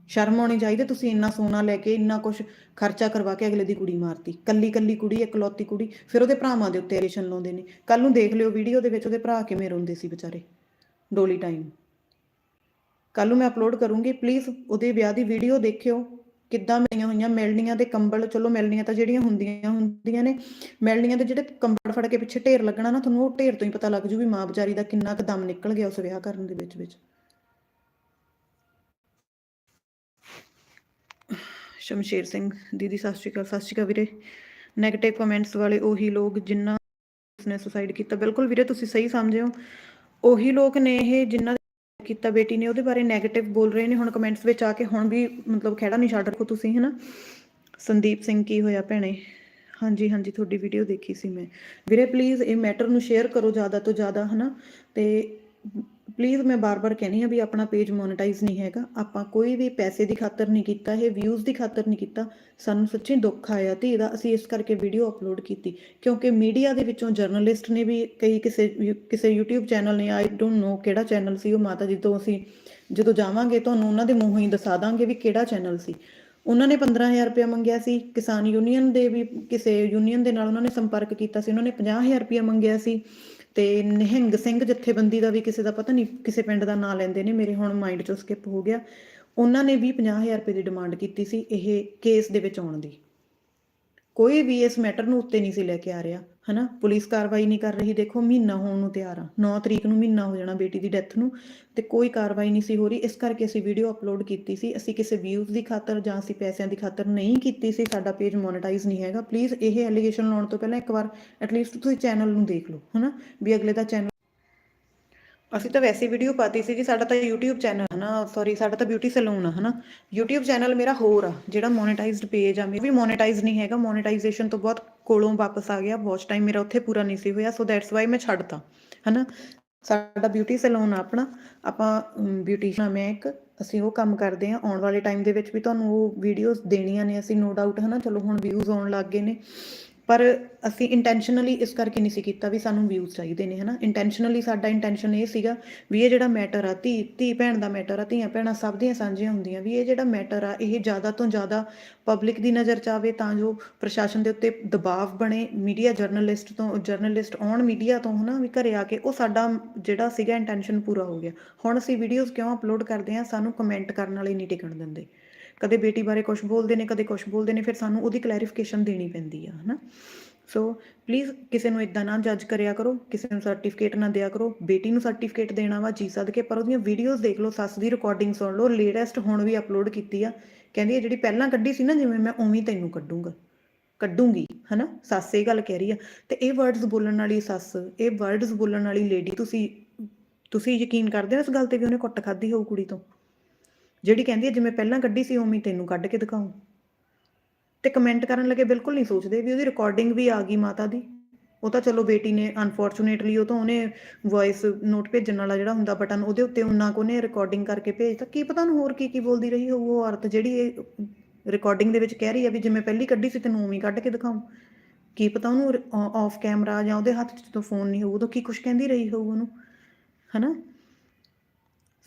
ਸ਼ਰਮ ਆਉਣੀ ਚਾਹੀਦੀ, ਤੁਸੀਂ ਇੰਨਾ ਸੋਨਾ ਲੈ ਕੇ ਇੰਨਾ ਕੁਝ ਖਰਚਾ ਕਰਵਾ ਕੇ ਅਗਲੇ ਦੀ ਕੁੜੀ ਮਾਰਤੀ। ਕੱਲੀ ਕੱਲੀ ਕੁੜੀ, ਇਕਲੌਤੀ ਕੁੜੀ, ਫਿਰ ਉਹਦੇ ਭਰਾਵਾਂ ਦੇ ਉੱਤੇ ਐਲੀਗੇਸ਼ਨ ਲਾਉਂਦੇ ਨੇ। ਕੱਲ ਨੂੰ ਦੇਖ ਲਿਓ ਵੀਡੀਓ ਦੇ ਵਿੱਚ ਉਹਦੇ ਭਰਾ ਕਿਵੇਂ ਰੋਂਦੇ ਸੀ ਵਿਚਾਰੇ। ਡੋਲੀ ਟਾਈਮ ਕੱਲ ਨੂੰ ਮੈਂ ਅਪਲੋਡ ਕਰੂੰਗੀ ਪਲੀਜ਼ ਉਹਦੇ ਵਿਆਹ ਦੀ ਵੀਡੀਓ ਦੇਖਿਓ। ਕਿੱਦਾਂ ਮਿਲੀਆਂ ਹੋਈਆਂ, ਮਿਲਣੀਆਂ ਦੇ ਕੰਬਲ, ਚਲੋ ਮਿਲਣੀਆਂ ਤਾਂ ਜਿਹੜੀਆਂ ਹੁੰਦੀਆਂ ਹੁੰਦੀਆਂ ਨੇ, ਮਿਲਣੀਆਂ ਦੇ ਜਿਹੜੇ ਕੰਬਲ ਫੜ ਕੇ ਪਿੱਛੇ ਢੇਰ ਲੱਗਣਾ ਨਾ, ਤੁਹਾਨੂੰ ਉਹ ਢੇਰ ਤੋਂ ਹੀ ਪਤਾ ਲੱਗ ਜੂ ਵੀ ਮਾਂ ਵਿਚਾਰੀ ਦਾ ਕਿੰਨਾ ਕੁ ਦਮ ਨਿਕਲ ਗਿਆ ਉਸ ਵਿਆਹ ਕਰਨ ਦੇ ਵਿੱਚ ਵਿੱਚ। ਸ਼ਮਸ਼ੇਰ ਸਿੰਘ ਦੀਦੀ, ਸਤਿ ਸ਼੍ਰੀ ਅਕਾਲ, ਸਤਿ ਸ਼੍ਰੀ ਅਕਾਲ ਵੀਰੇ। 네ਗੇਟਿਵ ਕਮੈਂਟਸ ਵਾਲੇ ਉਹੀ ਲੋਕ ਜਿਨ੍ਹਾਂ ਨੇ ਸੁਸਾਈਡ ਕੀਤਾ। ਬਿਲਕੁਲ ਵੀਰੇ, ਤੁਸੀਂ ਸਹੀ ਸਮਝੇ ਹੋ। ਉਹੀ ਲੋਕ ਨੇ ਇਹ ਜਿਨ੍ਹਾਂ ਕੀਤਾ ਬੇਟੀ ਨੇ, ਉਹਦੇ ਬਾਰੇ 네ਗੇਟਿਵ ਬੋਲ ਰਹੇ ਨੇ, ਹੁਣ ਕਮੈਂਟਸ ਵਿੱਚ ਆ ਕੇ ਹੁਣ ਵੀ ਮਤਲਬ ਖਹਿੜਾ ਨਹੀਂ ਛੱਡ ਰੱਖੋ ਤੁਸੀਂ, ਹਨਾ? ਸੰਦੀਪ ਸਿੰਘ ਕੀ ਹੋਇਆ ਭੈਣੇ? ਹਾਂਜੀ ਹਾਂਜੀ, ਤੁਹਾਡੀ ਵੀਡੀਓ ਦੇਖੀ ਸੀ ਮੈਂ। ਵੀਰੇ ਪਲੀਜ਼ ਇਹ ਮੈਟਰ ਨੂੰ ਸ਼ੇਅਰ ਕਰੋ ਜ਼ਿਆਦਾ ਤੋਂ ਜ਼ਿਆਦਾ, ਹਨਾ? ਤੇ ਪਲੀਜ਼ ਮੈਂ ਬਾਰ-ਬਾਰ ਕਹਿੰਦੀ ਆ ਵੀ ਆਪਣਾ ਪੇਜ ਮੋਨੇਟਾਈਜ਼ ਨਹੀਂ ਹੈਗਾ। ਆਪਾਂ ਕੋਈ ਵੀ ਪੈਸੇ ਦੀ ਖਾਤਰ ਨਹੀਂ ਕੀਤਾ, ਇਹ ਵਿਊਜ਼ ਦੀ ਖਾਤਰ ਨਹੀਂ ਕੀਤਾ, ਸਾਨੂੰ ਸੱਚੀ ਦੁੱਖ ਆਇਆ ਤੇ ਇਹਦਾ ਅਸੀਂ ਇਸ ਕਰਕੇ ਵੀਡੀਓ ਅਪਲੋਡ ਕੀਤੀ। ਕਿਉਂਕਿ ਮੀਡੀਆ ਦੇ ਵਿੱਚੋਂ ਜਰਨਲਿਸਟ ਨੇ ਵੀ ਕਈ ਕਿਸੇ ਕਿਸੇ YouTube ਚੈਨਲ ਨੇ ਆਈ ਡੋਨਟ ਨੋ ਕਿਹੜਾ ਚੈਨਲ ਸੀ ਉਹ ਮਾਤਾ ਜੀ ਤੋਂ ਅਸੀਂ ਜਦੋਂ ਜਾਵਾਂਗੇ ਤੁਹਾਨੂੰ ਉਹਨਾਂ ਦੇ ਮੂੰਹੋਂ ਹੀ ਦੱਸਾ ਦਾਂਗੇ ਵੀ ਕਿਹੜਾ ਚੈਨਲ ਸੀ। ਉਹਨਾਂ ਨੇ 15000 ਰੁਪਇਆ ਮੰਗਿਆ ਸੀ, ਕਿਸਾਨ ਯੂਨੀਅਨ ਦੇ ਵੀ, ਕਿਸੇ ਯੂਨੀਅਨ ਦੇ ਨਾਲ ਉਹਨਾਂ ਨੇ ਸੰਪਰਕ ਕੀਤਾ ਸੀ, ਉਹਨਾਂ ਨੇ 50000 ਰੁਪਇਆ ਮੰਗਿਆ ਸੀ। ਤੇ ਨਿਹੰਗ ਸਿੰਘ ਜਥੇਬੰਦੀ ਦਾ ਵੀ ਕਿਸੇ ਦਾ ਪਤਾ ਨਹੀਂ, ਕਿਸੇ ਪਿੰਡ ਦਾ ਨਾਂ ਲੈਂਦੇ ਨੇ, ਮੇਰੇ ਹੁਣ ਮਾਈਂਡ ਚੋਂ ਸਕਿਪ ਹੋ ਗਿਆ। ਉਹਨਾਂ ਨੇ ਵੀ 50000 ਰੁਪਏ ਦੀ ਡਿਮਾਂਡ ਕੀਤੀ ਸੀ, ਇਹ ਕੇਸ ਦੇ ਵਿੱਚ ਆਉਣ ਦੀ। ਕੋਈ ਵੀ ਇਸ ਮੈਟਰ ਨੂੰ ਉੱਤੇ ਨਹੀਂ ਸੀ ਲੈ ਕੇ ਆ ਰਿਹਾ। ਹਨਾ, ਪੁਲਿਸ ਕਾਰਵਾਈ ਨਹੀਂ ਕਰ ਰਹੀ, ਦੇਖੋ ਮਹੀਨਾ ਹੋਣ ਨੂੰ ਤਿਆਰ ਆ 9 ਤਰੀਕ ਨੂੰ ਮਹੀਨਾ ਹੋ ਜਾਣਾ ਬੇਟੀ ਦੀ ਡੈਥ ਨੂੰ, ਤੇ ਕੋਈ ਕਾਰਵਾਈ ਨਹੀਂ ਸੀ ਹੋ ਰਹੀ, ਇਸ ਕਰਕੇ ਅਸੀਂ ਵੀਡੀਓ ਅਪਲੋਡ ਕੀਤੀ ਸੀ, ਅਸੀਂ ਕਿਸੇ ਵਿਊਜ਼ ਦੀ ਖਾਤਰ ਜਾਂ ਅਸੀਂ ਪੈਸਿਆਂ ਦੀ ਖਾਤਰ ਨਹੀਂ ਕੀਤੀ ਸੀ, ਸਾਡਾ ਪੇਜ ਮੋਨੇਟਾਈਜ਼ ਨਹੀਂ ਹੈਗਾ ਪਲੀਜ਼ ਇਹ ਐਲੀਗੇਸ਼ਨ ਲਾਉਣ ਤੋਂ ਪਹਿਲਾਂ ਇੱਕ ਵਾਰ ਐਟਲੀਸਟ ਤੁਸੀਂ ਚੈਨਲ ਨੂੰ ਦੇਖ ਲਓ, ਹਨਾ, ਵੀ ਅਗਲੇ ਦਾ ਚੈਨਲ ਅਸੀਂ ਤਾਂ ਵੈਸੇ ਵੀਡੀਓ ਪਾਤੀ ਸੀ ਜੀ ਸਾਡਾ ਤਾਂ YouTube ਚੈਨਲ ਹੈ ਨਾ ਸੌਰੀ ਸਾਡਾ ਤਾਂ ਬਿਊਟੀ ਸੈਲੂਨ ਆ, ਹਨਾ? YouTube ਚੈਨਲ ਮੇਰਾ ਹੋਰ ਆ, ਜਿਹੜਾ ਮੋਨੇਟਾਈਜ਼ਡ ਪੇਜ ਆ, ਮੇਰਾ ਵੀ ਮੋਨੇਟਾਈਜ਼ ਨਹੀਂ ਹੈਗਾ ਮੋਨੇਟਾਈਜੇਸ਼ਨ ਤੋਂ ਬਹੁਤ ਕੋਲੋਂ ਵਾਪਸ ਆ ਗਿਆ ਵਾਚ ਟਾਈਮ ਮੇਰਾ ਉੱਥੇ ਪੂਰਾ ਨਹੀਂ ਸੀ ਹੋਇਆ ਸੋ ਦੈਟਸ ਵਾਈ ਮੈਂ ਛੱਡਤਾ, ਹਨਾ? ਸਾਡਾ ਬਿਊਟੀ ਸੈਲੂਨ ਆ ਆਪਣਾ, ਆਪਾਂ ਬਿਊਟੀਸ਼ੀਅਨ ਮੈਂ ਇੱਕ, ਅਸੀਂ ਉਹ ਕੰਮ ਕਰਦੇ ਆ, ਆਉਣ ਵਾਲੇ ਟਾਈਮ ਦੇ ਵਿੱਚ ਵੀ ਤੁਹਾਨੂੰ ਉਹ ਵੀਡੀਓਜ਼ ਦੇਣੀਆਂ ਨੇ, ਅਸੀਂ ਨੋ ਡਾਊਟ ਹਨਾ? ਚਲੋ ਹੁਣ ਵਿਊਜ਼ ਆਉਣ ਲੱਗ ਗਏ ਨੇ ਪਰ ਅਸੀਂ ਇੰਟੈਂਸ਼ਨਲੀ ਇਸ ਕਰਕੇ ਨਹੀਂ ਸੀ ਕੀਤਾ ਵੀ ਸਾਨੂੰ ਵਿਊਜ਼ ਚਾਹੀਦੇ ਨੇ, ਹਨਾ? ਇੰਟੈਂਸ਼ਨਲੀ ਸਾਡਾ ਇੰਟੈਂਸ਼ਨ ਇਹ ਸੀਗਾ ਵੀ ਇਹ ਜਿਹੜਾ ਮੈਟਰ ਆ, ਧੀ ਧੀ ਭੈਣ ਦਾ ਮੈਟਰ ਆ, ਧੀਆਂ ਭੈਣਾਂ ਸਭ ਦੀਆਂ ਸਾਂਝੀਆਂ ਹੁੰਦੀਆਂ ਵੀ ਇਹ ਜਿਹੜਾ ਮੈਟਰ ਆ, ਇਹ ਜ਼ਿਆਦਾ ਤੋਂ ਜ਼ਿਆਦਾ ਪਬਲਿਕ ਦੀ ਨਜ਼ਰ ਚ ਆਵੇ ਤਾਂ ਜੋ ਪ੍ਰਸ਼ਾਸਨ ਦੇ ਉੱਤੇ ਦਬਾਅ ਬਣੇ ਮੀਡੀਆ ਜਰਨਲਿਸਟ ਤੋਂ ਜਰਨਲਿਸਟ ਔਨ ਮੀਡੀਆ ਤੋਂ, ਹਨਾ? ਵੀ ਘਰੇ ਆ ਕੇ ਉਹ ਸਾਡਾ ਜਿਹੜਾ ਸੀਗਾ ਇੰਟੈਂਸ਼ਨ ਪੂਰਾ ਹੋ ਗਿਆ। ਹੁਣ ਅਸੀਂ ਵੀਡੀਓਜ਼ ਕਿਉਂ ਅਪਲੋਡ ਕਰਦੇ ਆ ਸਾਨੂੰ ਕਮੈਂਟ ਕਰਨ ਵਾਲੇ ਨਹੀਂ ਟਿਕਣ ਦਿੰਦੇ। ਕਦੇ ਬੇਟੀ ਬਾਰੇ ਕੁਝ ਬੋਲਦੇ ਨੇ, ਕਦੇ ਕੁਝ ਬੋਲਦੇ ਨੇ, ਫਿਰ ਸਾਨੂੰ ਉਹਦੀ ਕਲੈਰੀਫਿਕੇਸ਼ਨ ਦੇਣੀ ਪੈਂਦੀ ਆ, ਹਨਾ? ਸੋ ਪਲੀਜ਼ ਕਿਸੇ ਨੂੰ ਇਦਾਂ ਨਾ ਜੱਜ ਕਰਿਆ ਕਰੋ, ਕਿਸੇ ਨੂੰ ਸਰਟੀਫਿਕੇਟ ਨਾ ਦਿਆ ਕਰੋ, ਬੇਟੀ ਨੂੰ ਸਰਟੀਫਿਕੇਟ ਦੇਣਾ ਵਾ ਜੀ ਸਦਕੇ, ਪਰ ਉਹਦੀਆਂ ਵੀਡੀਓਜ਼ ਦੇਖ ਲਓ, ਸੱਸ ਦੀ ਰਿਕਾਰਡਿੰਗ ਸੁਣ ਲਓ ਲੇਟੈਸਟ ਹੁਣ ਵੀ ਅਪਲੋਡ ਕੀਤੀ ਆ, ਕਹਿੰਦੀ ਹੈ ਜਿਹੜੀ ਪਹਿਲਾਂ ਕੱਢੀ ਸੀ ਨਾ, ਜਿਵੇਂ ਮੈਂ ਉਵੇਂ ਹੀ ਤੈਨੂੰ ਕੱਢੂੰਗਾ, ਕੱਢੂੰਗੀ, ਹਨਾ? ਸੱਸ ਇਹ ਗੱਲ ਕਹਿ ਰਹੀ ਆ, ਤੇ ਇਹ ਵਰਡਸ ਬੋਲਣ ਵਾਲੀ ਸੱਸ, ਇਹ ਵਰਡਸ ਬੋਲਣ ਵਾਲੀ ਲੇਡੀ ਤੁਸੀਂ ਤੁਸੀਂ ਯਕੀਨ ਕਰਦੇ ਹੋ ਇਸ ਗੱਲ ਤੇ ਵੀ ਉਹਨੇ ਕੁੱਟ ਖਾਧੀ ਹੋਊ ਕੁੜੀ ਤੋਂ? ਜਿਹੜੀ ਕਹਿੰਦੀ ਹੈ ਜਿਵੇਂ ਪਹਿਲਾਂ ਕੱਢੀ ਸੀ ਉਵੇਂ ਤੈਨੂੰ ਕੱਢ ਕੇ ਦਿਖਾਉਂ ਤੇ ਕਮੈਂਟ ਕਰਨ ਲੱਗੇ ਬਿਲਕੁਲ ਨਹੀਂ ਸੋਚਦੇ ਵੀ ਉਹਦੀ ਰਿਕਾਰਡਿੰਗ ਵੀ ਆ ਗਈ ਮਾਤਾ ਦੀ। ਉਹ ਤਾਂ ਚਲੋ ਬੇਟੀ ਨੇ ਅਨਫੋਰਚੂਨੇਟਲੀ ਉਹ ਤਾਂ ਉਹਨੇ ਵੌਇਸ ਨੋਟ ਭੇਜਣ ਵਾਲਾ ਜਿਹੜਾ ਹੁੰਦਾ ਬਟਨ ਉਹਦੇ ਉੱਤੇ ਉਹਨਾਂ ਕੋ ਨੇ ਰਿਕਾਰਡਿੰਗ ਕਰਕੇ ਭੇਜਤਾ ਕੀ ਪਤਾ ਉਹਨੂੰ ਹੋਰ ਕੀ ਕੀ ਬੋਲਦੀ ਰਹੀ ਹੋਊ, ਉਹ ਔਰਤ ਜਿਹੜੀ ਇਹ ਰਿਕਾਰਡਿੰਗ ਦੇ ਵਿੱਚ ਕਹਿ ਰਹੀ ਹੈ ਵੀ ਜਿਵੇਂ ਪਹਿਲੀ ਕੱਢੀ ਸੀ ਤੈਨੂੰ ਉਵੇਂ ਕੱਢ ਕੇ ਦਿਖਾਉਂ ਕੀ ਪਤਾ ਉਹਨੂੰ ਆਫ ਕੈਮਰਾ ਜਾਂ ਉਹਦੇ ਹੱਥ 'ਚ ਜਦੋਂ ਫੋਨ ਨਹੀਂ ਹੋਊ, ਉਦੋਂ ਕੀ ਕੁਝ ਕਹਿੰਦੀ ਰਹੀ ਹੋਊ ਉਹਨੂੰ, ਹਨਾ?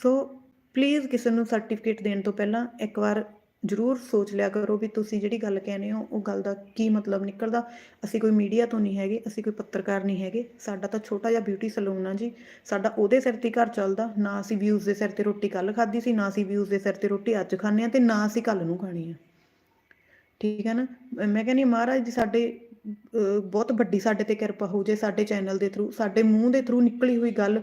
ਸੋ ਪਲੀਜ਼ ਕਿਸੇ ਨੂੰ ਸਰਟੀਫਿਕੇਟ ਦੇਣ ਤੋਂ ਪਹਿਲਾਂ ਇੱਕ ਵਾਰ ਜ਼ਰੂਰ ਸੋਚ ਲਿਆ ਕਰੋ ਵੀ ਤੁਸੀਂ ਜਿਹੜੀ ਗੱਲ ਕਹਿੰਦੇ ਹੋ, ਉਹ ਗੱਲ ਦਾ ਕੀ ਮਤਲਬ ਨਿਕਲਦਾ। ਅਸੀਂ ਕੋਈ ਮੀਡੀਆ ਤੋਂ ਨਹੀਂ ਹੈਗੇ, ਅਸੀਂ ਕੋਈ ਪੱਤਰਕਾਰ ਨਹੀਂ ਹੈਗੇ। ਸਾਡਾ ਤਾਂ ਛੋਟਾ ਜਿਹਾ ਬਿਊਟੀ ਸਲੂਨ ਆ ਜੀ। ਸਾਡਾ ਉਹਦੇ ਸਿਰ ਤੇ ਹੀ ਘਰ ਚੱਲਦਾ। ਨਾ ਅਸੀਂ ਵਿਊਜ਼ ਦੇ ਸਿਰ ਤੇ ਰੋਟੀ ਕੱਲ ਖਾਧੀ ਸੀ, ਨਾ ਅਸੀਂ ਵਿਊਜ਼ ਦੇ ਸਿਰ ਤੇ ਰੋਟੀ ਅੱਜ ਖਾਂਦੇ ਆ ਤੇ ਨਾ ਅਸੀਂ ਕੱਲ ਨੂੰ ਖਾਣੀ ਆ। ਠੀਕ ਹੈ ਨਾ? ਮੈਂ ਕਹਿੰਦੀ ਮਹਾਰਾਜ ਜੀ, ਸਾਡੇ ਬਹੁਤ ਵੱਡੀ ਸਾਡੇ ਤੇ ਕਿਰਪਾ ਹੋ ਜੇ ਸਾਡੇ ਚੈਨਲ ਦੇ ਥਰੂ ਸਾਡੇ ਮੂੰਹ ਦੇ ਥਰੂ ਨਿਕਲੀ ਹੋਈ ਗੱਲ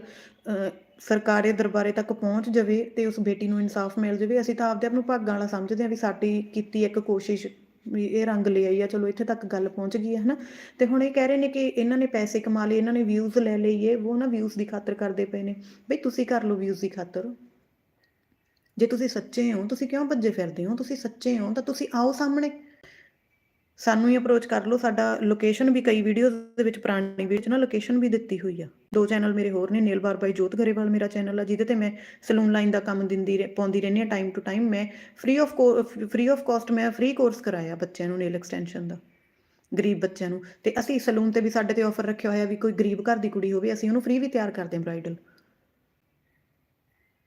ਸਰਕਾਰੀ ਦਰਬਾਰੇ ਤੱਕ ਪਹੁੰਚ ਜਾਵੇ ਤੇ ਉਸ ਬੇਟੀ ਨੂੰ ਇਨਸਾਫ ਮਿਲ ਜਾਵੇ, ਅਸੀਂ ਤਾਂ ਆਪਦੇ ਆਪ ਨੂੰ ਭਾਗਾਂ ਵਾਲਾ ਸਮਝਦੇ ਹਾਂ ਵੀ ਸਾਡੀ ਕੀਤੀ ਇੱਕ ਕੋਸ਼ਿਸ਼ ਵੀ ਇਹ ਰੰਗ ਲੈ ਆਈ ਆ, ਚਲੋ ਇੱਥੇ ਤੱਕ ਗੱਲ ਪਹੁੰਚ ਗਈ ਹੈ, ਹਨਾ? ਤੇ ਹੁਣ ਇਹ ਕਹਿ ਰਹੇ ਨੇ ਕਿ ਇਹਨਾਂ ਨੇ ਪੈਸੇ ਕਮਾ ਲਏ, ਇਹਨਾਂ ਨੇ ਵਿਊਜ਼ ਲੈ ਲਈਏ ਉਹ ਨਾ ਵਿਊਜ਼ ਦੀ ਖਾਤਰ ਕਰਦੇ ਪਏ ਨੇ। ਬਈ ਤੁਸੀਂ ਕਰ ਲਓ ਵਿਊਜ਼ ਦੀ ਖਾਤਰ। ਜੇ ਤੁਸੀਂ ਸੱਚੇ ਹੋ, ਤੁਸੀਂ ਕਿਉਂ ਭੱਜੇ ਫਿਰਦੇ ਹੋ? ਤੁਸੀਂ ਸੱਚੇ ਹੋ ਤਾਂ ਤੁਸੀਂ ਆਓ ਸਾਹਮਣੇ। ਸਾਨੂੰ ਹੀ ਅਪਰੋਚ ਕਰ ਲਓ। ਸਾਡਾ ਲੋਕੇਸ਼ਨ ਵੀ ਕਈ ਵੀਡੀਓਜ਼ ਦੇ ਵਿੱਚ ਪੁਰਾਣੀ ਵਿੱਚ ਨਾ ਲੋਕੇਸ਼ਨ ਵੀ ਦਿੱਤੀ ਹੋਈ ਆ। ਦੋ ਚੈਨਲ ਮੇਰੇ ਹੋਰ ਨੇ, ਨੇਲ ਬਾਰ ਬਾਈ, ਜੋਤ ਗਰੇਵਾਲ ਮੇਰਾ ਚੈਨਲ ਆ, ਜਿਹਦੇ ਤੇ ਮੈਂ ਸਲੂਨ ਲਾਈਨ ਦਾ ਕੰਮ ਦਿੰਦੀ ਰਹਿ- ਪਾਉਂਦੀ ਰਹਿੰਦੀ ਆ ਟਾਈਮ ਟੂ ਟਾਈਮ ਮੈਂ free of free of cost ਮੈਂ ਫ੍ਰੀ ਕੋਰਸ ਕਰਾਇਆ ਬੱਚਿਆਂ ਨੂੰ ਨੇਲ ਐਕਸਟੈਂਸ਼ਨ ਦਾ, ਗਰੀਬ ਬੱਚਿਆਂ ਨੂੰ। ਤੇ ਅਸੀਂ ਸਲੂਨ ਤੇ ਵੀ ਸਾਡੇ ਤੇ ਆਫਰ ਰੱਖਿਆ ਹੋਇਆ ਵੀ ਕੋਈ ਗਰੀਬ ਘਰ ਦੀ ਕੁੜੀ ਹੋਵੇ, ਅਸੀਂ ਉਹਨੂੰ ਫ੍ਰੀ ਵੀ ਤਿਆਰ ਕਰਦੇ ਹਾਂ ਬ੍ਰਾਈਡਲ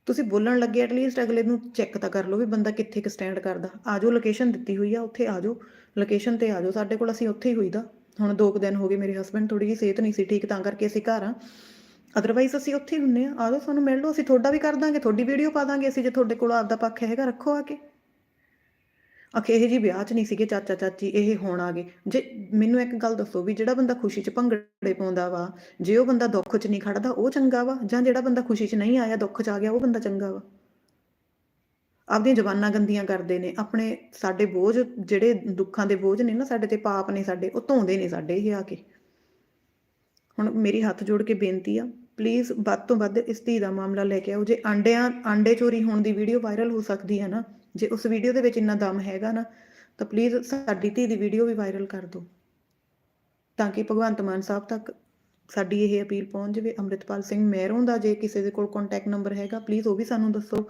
ਤੁਸੀਂ ਬੋਲਣ ਲੱਗੇ ਐਟਲੀਸਟ ਅਗਲੇ ਨੂੰ ਚੈੱਕ ਤਾਂ ਕਰ ਲਓ ਵੀ ਬੰਦਾ ਕਿੱਥੇ ਕੁ ਸਟੈਂਡ ਕਰਦਾ। ਆਜੋ ਲੋਕੇਸ਼ਨ ਦਿੱਤੀ ਹੋਈ ਆ, ਉੱਥੇ ਆਜੋ ਲੋਕੇਸ਼ਨ ਤੇ ਆਜੋ ਸਾਡੇ ਕੋਲ ਅਸੀਂ ਉੱਥੇ ਹੀ ਹੋਈਦਾ। ਹੁਣ ਦੋ ਕੁ ਦਿਨ ਹੋ ਗਏ ਮੇਰੇ ਹਸਬੰਡ ਥੋੜੀ ਜਿਹੀ ਸਿਹਤ ਨਹੀਂ ਸੀ ਠੀਕ, ਤਾਂ ਕਰਕੇ ਅਸੀਂ ਘਰ ਆ ਅਦਰਵਾਈਜ਼ ਅਸੀਂ ਉੱਥੇ ਹੀ ਹੁੰਨੇ ਆ ਆਜੋ ਸਾਨੂੰ ਮਿਲ ਲਓ, ਅਸੀਂ ਤੁਹਾਡਾ ਵੀ ਕਰ ਦਾਂਗੇ, ਤੁਹਾਡੀ ਵੀਡੀਓ ਪਾ ਦਾਂਗੇ। ਅਸੀਂ ਜੇ ਤੁਹਾਡੇ ਕੋਲ ਆਪਦਾ ਪੱਖ ਹੈਗਾ, ਰੱਖੋ ਆ ਕੇ। ਅਖੇ ਇਹ ਜੀ ਵਿਆਹ 'ਚ ਨਹੀਂ ਸੀਗੇ ਚਾਚਾ, ਚਾਚੀ, ਇਹ ਹੋਣ ਆ ਗਏ। ਜੇ ਮੈਨੂੰ ਇੱਕ ਗੱਲ ਦੱਸੋ ਵੀ ਜਿਹੜਾ ਬੰਦਾ ਖੁਸ਼ੀ 'ਚ ਭੰਗੜੇ ਪਾਉਂਦਾ ਵਾ, ਜੇ ਉਹ ਬੰਦਾ ਦੁੱਖ 'ਚ ਨਹੀਂ ਖੜਦਾ, ਉਹ ਚੰਗਾ ਵਾ? ਜਾਂ ਜਿਹੜਾ ਬੰਦਾ ਖੁਸ਼ੀ 'ਚ ਨਹੀਂ ਆਇਆ, ਦੁੱਖ 'ਚ ਆ ਗਿਆ, ਉਹ ਬੰਦਾ ਚੰਗਾ ਵਾ? ਆਪਦੀਆਂ ਜ਼ਬਾਨਾਂ ਗੰਦੀਆਂ ਕਰਦੇ ਨੇ, ਆਪਣੇ ਸਾਡੇ ਬੋਝ ਜਿਹੜੇ ਦੁੱਖਾਂ ਦੇ ਬੋਝ ਨੇ ਨਾ, ਸਾਡੇ ਤੇ ਪਾਪ ਨੇ ਸਾਡੇ, ਉਹ ਧੋਂਦੇ ਨੇ ਸਾਡੇ ਇਹ ਆ ਕੇ। ਹੁਣ ਮੇਰੀ ਹੱਥ ਜੋੜ ਕੇ ਬੇਨਤੀ ਆ ਪਲੀਜ਼ ਵੱਧ ਤੋਂ ਵੱਧ ਇਸ ਧੀ ਦਾ ਮਾਮਲਾ ਲੈ ਕੇ ਆਓ। ਜੇ ਆਂਡਿਆਂ, ਆਂਡੇ ਚੋਰੀ ਹੋਣ ਦੀ ਵੀਡੀਓ ਵਾਇਰਲ ਹੋ ਸਕਦੀ ਹੈ ਨਾ ਜੇ ਉਸ ਵੀਡੀਓ ਦੇ ਵਿੱਚ ਇੰਨਾ ਦਮ ਹੈਗਾ ਨਾ, ਤਾਂ ਪਲੀਜ਼ ਸਾਡੀ ਧੀ ਦੀ ਵੀਡੀਓ ਵੀ ਵਾਇਰਲ ਕਰ ਦਿਓ। ਤਾਂ ਕਿ ਭਗਵੰਤ ਮਾਨ ਸਾਹਿਬ ਤੱਕ ਸਾਡੀ ਇਹ ਅਪੀਲ ਪਹੁੰਚ ਜਾਵੇ। ਅੰਮ੍ਰਿਤਪਾਲ ਸਿੰਘ ਮਹਿਰੋਂ ਦਾ ਜੇ ਕਿਸੇ ਦੇ ਕੋਲ ਕੰਟੈਕਟ ਨੰਬਰ ਹੈਗਾ ਪਲੀਜ਼ ਉਹ ਵੀ ਸਾਨੂੰ ਦੱਸੋ।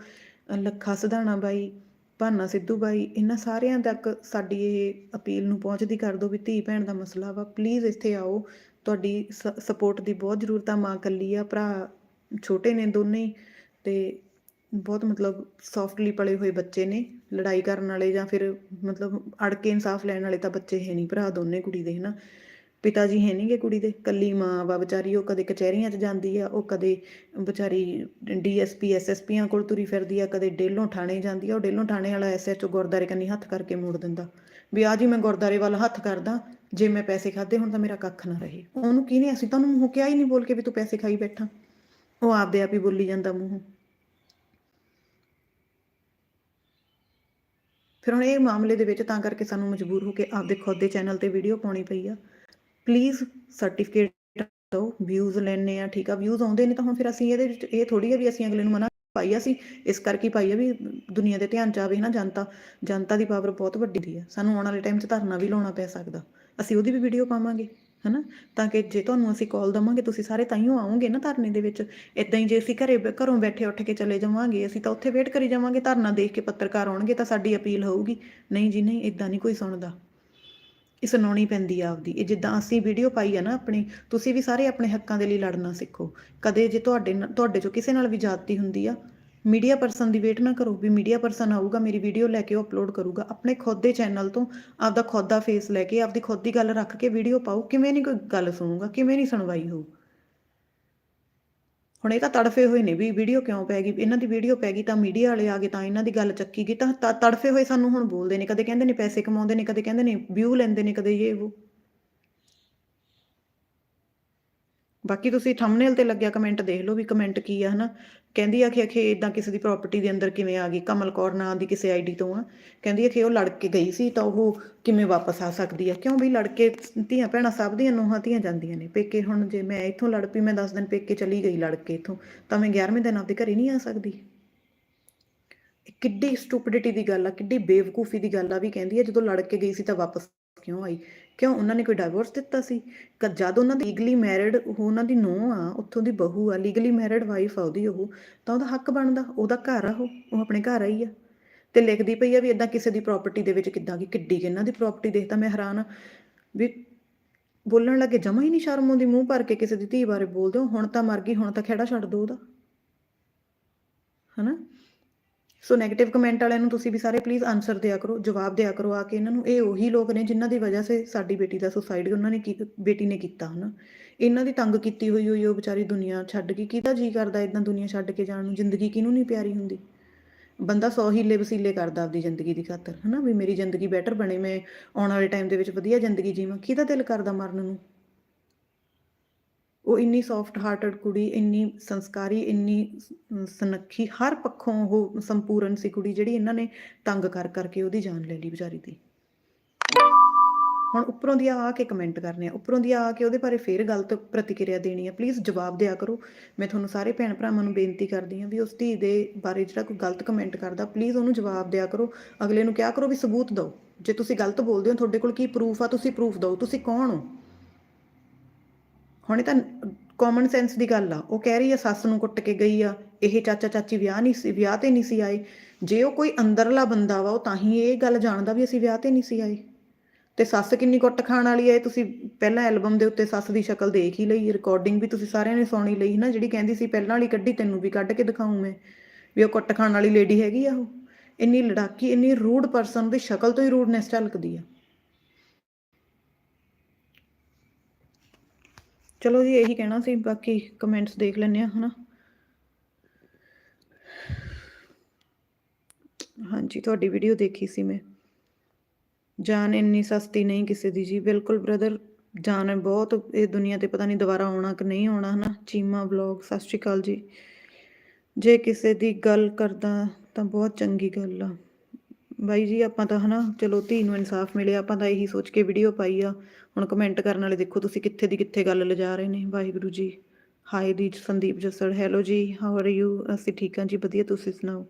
ਲੱਖਾ ਸਧਾਣਾ ਬਾਈ, ਭਾਨਾ ਸਿੱਧੂ ਬਾਈ, ਇਹਨਾਂ ਸਾਰਿਆਂ ਤੱਕ ਸਾਡੀ ਇਹ ਅਪੀਲ ਨੂੰ ਪਹੁੰਚਦੀ ਕਰ ਦਿਓ ਵੀ ਧੀ ਭੈਣ ਦਾ ਮਸਲਾ ਵਾ। ਪਲੀਜ਼ ਇੱਥੇ ਆਓ। ਤੁਹਾਡੀ ਸਪੋਰਟ ਦੀ ਬਹੁਤ ਜ਼ਰੂਰਤ ਆ। ਮਾਂ ਕੱਲੀ ਆ, ਭਰਾ ਛੋਟੇ ਨੇ ਦੋਨੇ ਹੀ। ਤੇ ਬਹੁਤ ਮਤਲਬ ਸੌਫਟਲੀ ਪਲੇ ਹੋਏ ਬੱਚੇ ਨੇ, ਲੜਾਈ ਕਰਨ ਵਾਲੇ ਜਾਂ ਫਿਰ ਮਤਲਬ ਅੜ ਕੇ ਇਨਸਾਫ ਲੈਣ ਵਾਲੇ ਤਾਂ ਬੱਚੇ ਹੈ ਨਹੀਂ ਭਰਾ ਦੋਨੇ ਕੁੜੀ ਦੇ, ਹਨਾ? ਪਿਤਾ ਜੀ ਹੈ ਨਹੀਂਗੇ ਕੁੜੀ ਦੇ, ਕੱਲੀ ਮਾਂ ਵਾ ਵਿਚਾਰੀ, ਉਹ ਕਦੇ ਕਚਹਿਰੀਆਂ 'ਚ ਜਾਂਦੀ ਆ, ਉਹ ਕਦੇ ਵਿਚਾਰੀ ਡੀਐਸਪੀ ਐਸਐਸਪੀਆਂ ਕੋਲ ਤੁਰੀ ਫਿਰਦੀ ਆ, ਕਦੇ ਡੇਲੋਂ ਥਾਣੇ ਜਾਂਦੀ ਆ, ਉਹ ਡੇਲੋਂ ਥਾਣੇ ਵਾਲਾ ਐਸਐਚਓ ਗੁਰਦਾਰੇ ਕੰਨੀ ਹੱਥ ਕਰਕੇ ਮੋੜ ਦਿੰਦਾ। ਵੀ ਆ ਜੀ ਮੈਂ ਗੁਰਦਾਰੇ ਵੱਲ ਹੱਥ ਕਰਦਾ, ਜੇ ਮੈਂ ਪੈਸੇ ਖਾਦੇ ਹੁਣ ਤਾਂ ਮੇਰਾ ਕੱਖ ਨਾ ਰਹੇ। ਉਹਨੂੰ ਕੀ ਨਹੀਂ ਅਸੀਂ ਤਾਂ ਉਹਨੂੰ ਮੂੰਹੋਂ ਕਿਹਾ ਹੀ ਨਹੀਂ ਬੋਲ ਕੇ ਵੀ ਤੂੰ ਪੈਸੇ ਖਾਈ ਬੈਠਾ। ਉਹ ਆਪਦੇ ਆਪ ਹੀ ਬੋਲੀ ਜਾਂਦਾ ਮੂੰਹ। ਫਿਰ ਹੁਣ ਇਹ ਮਾਮਲੇ ਦੇ ਵਿੱਚ ਤਾਂ ਕਰਕੇ ਸਾਨੂੰ ਮਜਬੂਰ ਹੋ ਕੇ ਆਪਦੇ ਖੁਦ ਦੇ ਚੈਨਲ ਤੇ ਵੀਡੀਓ ਪਾਉਣੀ ਪਈ ਆ। ਪਲੀਜ਼ ਸਰਟੀਫਿਕੇਟ ਦਿਓ ਵਿਊਜ਼ ਲੈਣੇ ਆ ਠੀਕ ਆ ਵਿਊਜ਼ ਆਉਂਦੇ ਨੇ ਤਾਂ ਹੁਣ ਫਿਰ ਅਸੀਂ ਇਹਦੇ ਵਿੱਚ ਇਹ ਥੋੜੀ ਆ ਵੀ ਅਸੀਂ ਅਗਲੇ ਨੂੰ ਮਨਾ ਪਾਈ ਆ ਅਸੀਂ ਇਸ ਕਰਕੇ ਪਾਈ ਆ ਵੀ ਦੁਨੀਆ ਦੇ ਧਿਆਨ ਚ ਆਵੇ ਨਾ ਜਨਤਾ ਜਨਤਾ ਦੀ ਪਾਵਰ ਬਹੁਤ ਵੱਡੀ ਦੀ ਆ। ਸਾਨੂੰ ਆਉਣ ਵਾਲੇ ਟਾਈਮ 'ਚ ਧਰਨਾ ਵੀ ਲਾਉਣਾ ਪੈ ਸਕਦਾ। ਅਸੀਂ ਉਹਦੀ ਵੀ ਵੀਡੀਓ ਪਾਵਾਂਗੇ। ਹਨਾ? ਤਾਂ ਕਿ ਜੇ ਤੁਹਾਨੂੰ ਅਸੀਂ ਕਾਲ ਦਵਾਂਗੇ, ਤੁਸੀਂ ਸਾਰੇ ਤਾਈਓ ਆਓਗੇ ਨਾ ਧਰਨੇ ਦੇ ਵਿੱਚ। ਇਦਾਂ ਹੀ ਜੇ ਅਸੀਂ ਘਰੇ ਘਰੋਂ ਬੈਠੇ ਉੱਠ ਕੇ ਚਲੇ ਜਾਵਾਂਗੇ, ਅਸੀਂ ਤਾਂ ਉੱਥੇ ਵੇਟ ਕਰੀ ਜਾਵਾਂਗੇ, ਧਰਨਾ ਦੇਖ ਕੇ ਪੱਤਰਕਾਰ ਆਉਣਗੇ, ਤਾਂ ਸਾਡੀ ਅਪੀਲ ਹੋਊਗੀ। ਨਹੀਂ ਜੀ, ਨਹੀਂ ਇਦਾਂ ਨਹੀਂ ਕੋਈ ਸੁਣਦਾ। ਇਹ ਸੁਣਾਉਣੀ ਪੈਂਦੀ ਆ ਆਪਦੀ। ਇਹ ਜਿੱਦਾਂ ਅਸੀਂ ਵੀਡੀਓ ਪਾਈ ਆ ਨਾ ਆਪਣੀ, ਤੁਸੀਂ ਵੀ ਸਾਰੇ ਆਪਣੇ ਹੱਕਾਂ ਦੇ ਲਈ ਲੜਨਾ ਸਿੱਖੋ। ਕਦੇ ਜੇ ਤੁਹਾਡੇ ਤੁਹਾਡੇ ਚੋਂ ਕਿਸੇ ਨਾਲ ਵੀ ਜਾਤੀ ਹੁੰਦੀ ਆ ਮੀਡੀਆ ਪਰਸਨ ਦੀ ਵੇਟ ਨਾ ਕਰੋ, ਵੀ ਮੀਡੀਆ ਪਰਸਨ ਆਊਗਾ, ਮੇਰੀ ਵੀਡੀਓ ਲੈ ਕੇ ਉਹ ਅਪਲੋਡ ਕਰੂਗਾ। ਆਪਣੇ ਖੁਦ ਦੇ ਚੈਨਲ ਤੋਂ ਆਪਦਾ ਖੁਦ ਦਾ ਫੇਸ ਲੈ ਕੇ, ਆਪਦੀ ਖੁਦ ਦੀ ਗੱਲ ਰੱਖ ਕੇ ਵੀਡੀਓ ਪਾਓ, ਕਿਵੇਂ ਨਹੀਂ ਕੋਈ ਗੱਲ ਸੁਣੂਗਾ, ਕਿਵੇਂ ਨਹੀਂ ਸੁਣਵਾਈ ਹੋਊ। ਹੁਣ ਇਹ ਤਾਂ ਤੜਫੇ ਹੋਏ ਨੇ ਵੀ ਵੀਡੀਓ ਕਿਉਂ ਪੈ ਗਈ? ਇਹਨਾਂ ਦੀ ਵੀਡੀਓ ਪੈ ਗਈ ਤਾਂ ਮੀਡੀਆ ਵਾਲੇ ਆ ਗਏ, ਤਾਂ ਇਹਨਾਂ ਦੀ ਗੱਲ ਚੱਕੀ ਗਈ, ਤਾਂ ਤੜਫੇ ਹੋਏ ਸਾਨੂੰ ਹੁਣ ਬੋਲਦੇ ਨੇ, ਕਦੇ ਕਹਿੰਦੇ ਨੇ ਪੈਸੇ ਕਮਾਉਂਦੇ ਨੇ, ਕਦੇ ਕਹਿੰਦੇ ਨੇ ਵਿਊ ਲੈਂਦੇ ਨੇ, ਕਦੇ ਇਹ ਉਹ ਬਾਕੀ ਤੁਸੀਂ ਥੰਬਨੇਲ ਤੇ ਲੱਗਿਆ ਕਮੈਂਟ ਦੇਖ ਲਓ ਵੀ ਕਮੈਂਟ ਕੀ ਆ, ਹਨਾ? ਕਹਿੰਦੀ ਆ ਕਿ ਅਖੇ ਇਦਾਂ ਕਿਸੇ ਦੀ ਪ੍ਰਾਪਰਟੀ ਦੇ ਅੰਦਰ ਕਿਵੇਂ ਆ ਗਈ? ਕਮਲ ਕੌਰ ਨਾਂ ਦੀ ਕਿਸੇ ਆਈਡੀ ਤੋਂ ਆ। ਕਹਿੰਦੀ ਆ ਕਿ ਉਹ ਲੜ ਕੇ ਗਈ ਸੀ ਤਾਂ ਉਹ ਕਿਵੇਂ ਵਾਪਸ ਆ ਸਕਦੀ ਆ? ਕਿਉਂ ਵੀ ਲੜ ਕੇ ਧੀਆਂ ਭੈਣਾਂ ਸਭ ਦੀਆਂ ਨੂੰਹਾਂ ਧੀਆਂ ਜਾਂਦੀਆਂ ਨੇ। ਪੇਕੇ ਹੁਣ ਜੇ ਮੈਂ ਇੱਥੋਂ ਲੜ ਪਈ, ਮੈਂ 10 ਦਿਨ ਪੇਕੇ ਚਲੀ ਗਈ ਲੜ ਕੇ ਇੱਥੋਂ, ਤਾਂ ਮੈਂ 11ਵੇਂ ਦਿਨ ਆਪਦੇ ਘਰੇ ਨਹੀਂ ਆ ਸਕਦੀ। ਕਿੱਡੀ ਸਟੂਪਿਡਿਟੀ ਦੀ ਗੱਲ ਆ, ਕਿੱਡੀ ਬੇਵਕੂਫੀ ਦੀ ਗੱਲ ਆ ਵੀ ਕਹਿੰਦੀ ਆ ਜਦੋਂ ਲੜ ਕੇ ਗਈ ਸੀ ਤਾਂ ਵਾਪਸ ਕਿਉਂ ਆਈ? ਕਿਉਂ? ਉਹਨਾਂ ਨੇ ਕੋਈ ਡਿਵੋਰਸ ਦਿੱਤਾ ਸੀ? ਜਦ ਉਹਨਾਂ ਦੀ ਲੀਗਲੀ ਮੈਰਿਡ ਉਹ ਉਹਨਾਂ ਦੀ ਨੂੰਹ ਆ, ਉੱਥੋਂ ਦੀ ਬਹੂ ਆ ਲੀਗਲੀ ਮੈਰਿਡ ਵਾਈਫ ਆ ਉਹਦੀ ਉਹ, ਤਾਂ ਉਹਦਾ ਹੱਕ ਬਣਦਾ, ਉਹਦਾ ਘਰ ਆ ਉਹ ਉਹ ਆਪਣੇ ਘਰ ਆਈ ਆ। ਤੇ ਲਿਖਦੀ ਪਈ ਆ ਵੀ ਇਦਾਂ ਕਿਸੇ ਦੀ ਪ੍ਰਾਪਰਟੀ ਦੇ ਵਿੱਚ ਕਿੱਦਾਂ ਕੀ ਕਿੱਡੀ ਕਿ ਇਹਨਾਂ ਦੀ ਪ੍ਰਾਪਰਟੀ ਦੇਖਦਾ ਮੈਂ ਹੈਰਾਨ ਆ। ਵੀ ਬੋਲਣ ਲੱਗੇ, ਜਮਾ ਹੀ ਨਹੀਂ ਸ਼ਰਮ ਆਉਂਦੀ, ਮੂੰਹ ਭਰ ਕੇ ਕਿਸੇ ਦੀ ਧੀ ਬਾਰੇ ਬੋਲਦੇ ਹੋ, ਹੁਣ ਤਾਂ ਮਰ ਗਈ, ਹੁਣ ਤਾਂ ਖੇੜਾ ਛੱਡ ਦੋ ਉਹਦਾ। ਹਨਾ? ਸੋ 네ਗੇਟਿਵ ਕਮੈਂਟ ਵਾਲਿਆਂ ਨੂੰ ਤੁਸੀਂ ਵੀ ਸਾਰੇ ਪਲੀਜ਼ ਆਨਸਰ ਦਿਆ ਕਰੋ, ਜਵਾਬ ਦਿਆ ਕਰੋ ਆ ਕੇ ਇਹਨਾਂ ਨੂੰ। ਇਹ ਉਹੀ ਲੋਕ ਨੇ ਜਿਨ੍ਹਾਂ ਦੀ ਵਜ੍ਹਾ ਸੇ ਸਾਡੀ ਬੇਟੀ ਦਾ ਸੁਸਾਈਡ ਉਹਨਾਂ ਨੇ ਬੇਟੀ ਨੇ ਕੀਤਾ, ਹਨਾ। ਇਹਨਾਂ ਦੀ ਤੰਗ ਕੀਤੀ ਹੋਈ ਹੋਈ ਉਹ ਵਿਚਾਰੀ ਦੁਨੀਆ ਛੱਡ ਕੇ ਕਿਹਦਾ ਜੀ ਕਰਦਾ ਇਦਾਂ ਦੁਨੀਆ ਛੱਡ ਕੇ ਜਾਣ ਨੂੰ? ਜ਼ਿੰਦਗੀ ਕਿਹਨੂੰ ਨਹੀਂ ਪਿਆਰੀ ਹੁੰਦੀ? ਬੰਦਾ ਸੌ ਹੀਲੇ ਵਸੀਲੇ ਕਰਦਾ ਆਪਦੀ ਜ਼ਿੰਦਗੀ ਦੀ ਖਾਤਰ, ਹਨਾ, ਵੀ ਮੇਰੀ ਜ਼ਿੰਦਗੀ ਬੈਟਰ ਬਣੇ, ਮੈਂ ਆਉਣ ਵਾਲੇ ਟਾਈਮ ਦੇ ਵਿੱਚ ਵਧੀਆ ਜ਼ਿੰਦਗੀ ਜੀਵਾਂ। ਕਿਹਦਾ ਦਿਲ ਕਰਦਾ ਮਰਨ ਨੂੰ? ਉਹ ਇੰਨੀ ਸੌਫਟ ਹਾਰਟਡ ਕੁੜੀ, ਇੰਨੀ ਸੰਸਕਾਰੀ, ਇੰਨੀ ਸ- ਹਰ ਪੱਖੋਂ ਉਹ ਸੰਪੂਰਨ ਸੀ ਕੁੜੀ ਜਿਹੜੀ ਇਹਨਾਂ ਨੇ ਤੰਗ ਕਰ, ਕਰਕੇ ਉਹਦੀ ਜਾਨ ਲੈ ਲਈ ਵਿਚਾਰੀ ਦੀ। ਹੁਣ ਉੱਪਰੋਂ ਦੀ ਆ ਕੇ ਕਮੈਂਟ ਕਰਨੇ ਆ। ਉੱਪਰੋਂ ਦੀ ਆ ਕੇ ਉਹਦੇ ਬਾਰੇ ਫੇਰ ਗਲਤ ਪ੍ਰਤੀਕਿਰਿਆ ਦੇਣੀ ਆ। ਪਲੀਜ਼ ਜਵਾਬ ਦਿਆ ਕਰੋ। ਮੈਂ ਤੁਹਾਨੂੰ ਸਾਰੇ ਭੈਣ ਭਰਾਵਾਂ ਨੂੰ ਬੇਨਤੀ ਕਰਦੀ ਹਾਂ ਵੀ ਉਸ ਧੀ ਦੇ ਬਾਰੇ ਜਿਹੜਾ ਕੋਈ ਗਲਤ ਕਮੈਂਟ ਕਰਦਾ ਪਲੀਜ਼ ਉਹਨੂੰ ਜਵਾਬ ਦਿਆ ਕਰੋ। ਅਗਲੇ ਨੂੰ ਕਿਹਾ ਕਰੋ ਵੀ ਸਬੂਤ ਦਿਓ। ਜੇ ਤੁਸੀਂ ਗਲਤ ਬੋਲਦੇ ਹੋ, ਤੁਹਾਡੇ ਕੋਲ ਕੀ ਪ੍ਰੂਫ ਆ? ਤੁਸੀਂ ਪ੍ਰੂਫ ਦਿਓ। ਤੁਸੀਂ ਕੌਣ ਹੋ? ਹੁਣ ਇਹ ਤਾਂ ਕਾਮਨ ਸੈਂਸ ਦੀ ਗੱਲ ਆ। ਉਹ ਕਹਿ ਰਹੀ ਆ, ਸੱਸ ਨੂੰ ਕੁੱਟ ਕੇ ਗਈ ਆ। ਇਹ ਚਾਚਾ ਚਾਚੀ ਵਿਆਹ ਨਹੀਂ ਸੀ, ਵਿਆਹ ਤੇ ਨਹੀਂ ਸੀ ਆਏ। ਜੇ ਉਹ ਕੋਈ ਅੰਦਰਲਾ ਬੰਦਾ ਵਾ, ਉਹ ਤਾਂ ਹੀ ਇਹ ਗੱਲ ਜਾਣਦਾ ਵੀ ਅਸੀਂ ਵਿਆਹ ਤੇ ਨਹੀਂ ਸੀ ਆਏ। ਤੇ ਸੱਸ ਕਿੰਨੀ ਕੁੱਟ ਖਾਣ ਵਾਲੀ ਹੈ ਤੁਸੀਂ ਪਹਿਲਾਂ ਐਲਬਮ ਦੇ ਉੱਤੇ ਸੱਸ ਦੀ ਸ਼ਕਲ ਦੇਖ ਹੀ ਲਈ ਰਿਕਾਰਡਿੰਗ ਵੀ ਤੁਸੀਂ ਸਾਰਿਆਂ ਨੇ ਸੁਣੀ ਲਈ ਨਾ, ਜਿਹੜੀ ਕਹਿੰਦੀ ਸੀ, ਪਹਿਲਾਂ ਵਾਲੀ ਕੱਢੀ, ਤੈਨੂੰ ਵੀ ਕੱਢ ਕੇ ਦਿਖਾਉਂ ਮੈਂ। ਵੀ ਉਹ ਕੁੱਟ ਖਾਣ ਵਾਲੀ ਲੇਡੀ ਹੈਗੀ ਆ ਉਹ। ਇੰਨੀ ਲੜਾਕੀ, ਇੰਨੀ ਰੂਡ ਪਰਸਨ ਦੀ ਸ਼ਕਲ ਤੋਂ ਹੀ ਰੂਡਨੈਸ ਝਲਕਦੀ ਆ। ਚਲੋ ਜੀ, ਇਹੀ ਕਹਿਣਾ ਸੀ, ਬਾਕੀ ਕਮੈਂਟਸ ਦੇਖ ਲੈਂਦੇ ਆ ਹਨਾ। ਹਾਂਜੀ, ਤੁਹਾਡੀ ਵੀਡੀਓ ਦੇਖੀ ਸੀ ਮੈਂ। ਜਾਨ ਇੰਨੀ ਸਸਤੀ ਨਹੀਂ ਕਿਸੇ ਦੀ ਜੀ। ਬਿਲਕੁਲ ਬ੍ਰਦਰ ਜਾਨ ਬਹੁਤ, ਇਹ ਦੁਨੀਆ ਤੇ ਪਤਾ ਨਹੀਂ ਦੁਬਾਰਾ ਆਉਣਾ ਕਿ ਨਹੀਂ ਆਉਣਾ, ਹਨਾ। ਚੀਮਾ ਵਲੌਗ ਸਤਿ ਸ਼੍ਰੀ ਅਕਾਲ ਜੀ। ਜੇ ਕਿਸੇ ਦੀ ਗੱਲ ਕਰਦਾ ਤਾਂ ਬਹੁਤ ਚੰਗੀ ਗੱਲ ਆ। ਬਾਈ ਜੀ, ਆਪਾਂ ਤਾਂ ਹਨਾ, ਚਲੋ ਧੀ ਨੂੰ ਇਨਸਾਫ ਮਿਲਿਆ, ਆਪਾਂ ਤਾਂ ਇਹੀ ਸੋਚ ਕੇ ਵੀਡੀਓ ਪਾਈ ਆ। ਹੁਣ ਕਮੈਂਟ ਕਰਨ ਵਾਲੇ ਦੇਖੋ ਤੁਸੀਂ ਕਿੱਥੇ ਦੀ ਕਿੱਥੇ ਗੱਲ ਲਿਜਾ ਰਹੇ ਨੇ। ਵਾਹਿਗੁਰੂ ਜੀ ਹਾਈ ਦੀ ਸੰਦੀਪ ਜਸੜ। ਹੈਲੋ ਜੀ ਹਾਊ ਆਰ ਯੂ ਅਸੀਂ ਠੀਕ ਹਾਂ ਜੀ, ਵਧੀਆ, ਤੁਸੀਂ ਸੁਣਾਓ?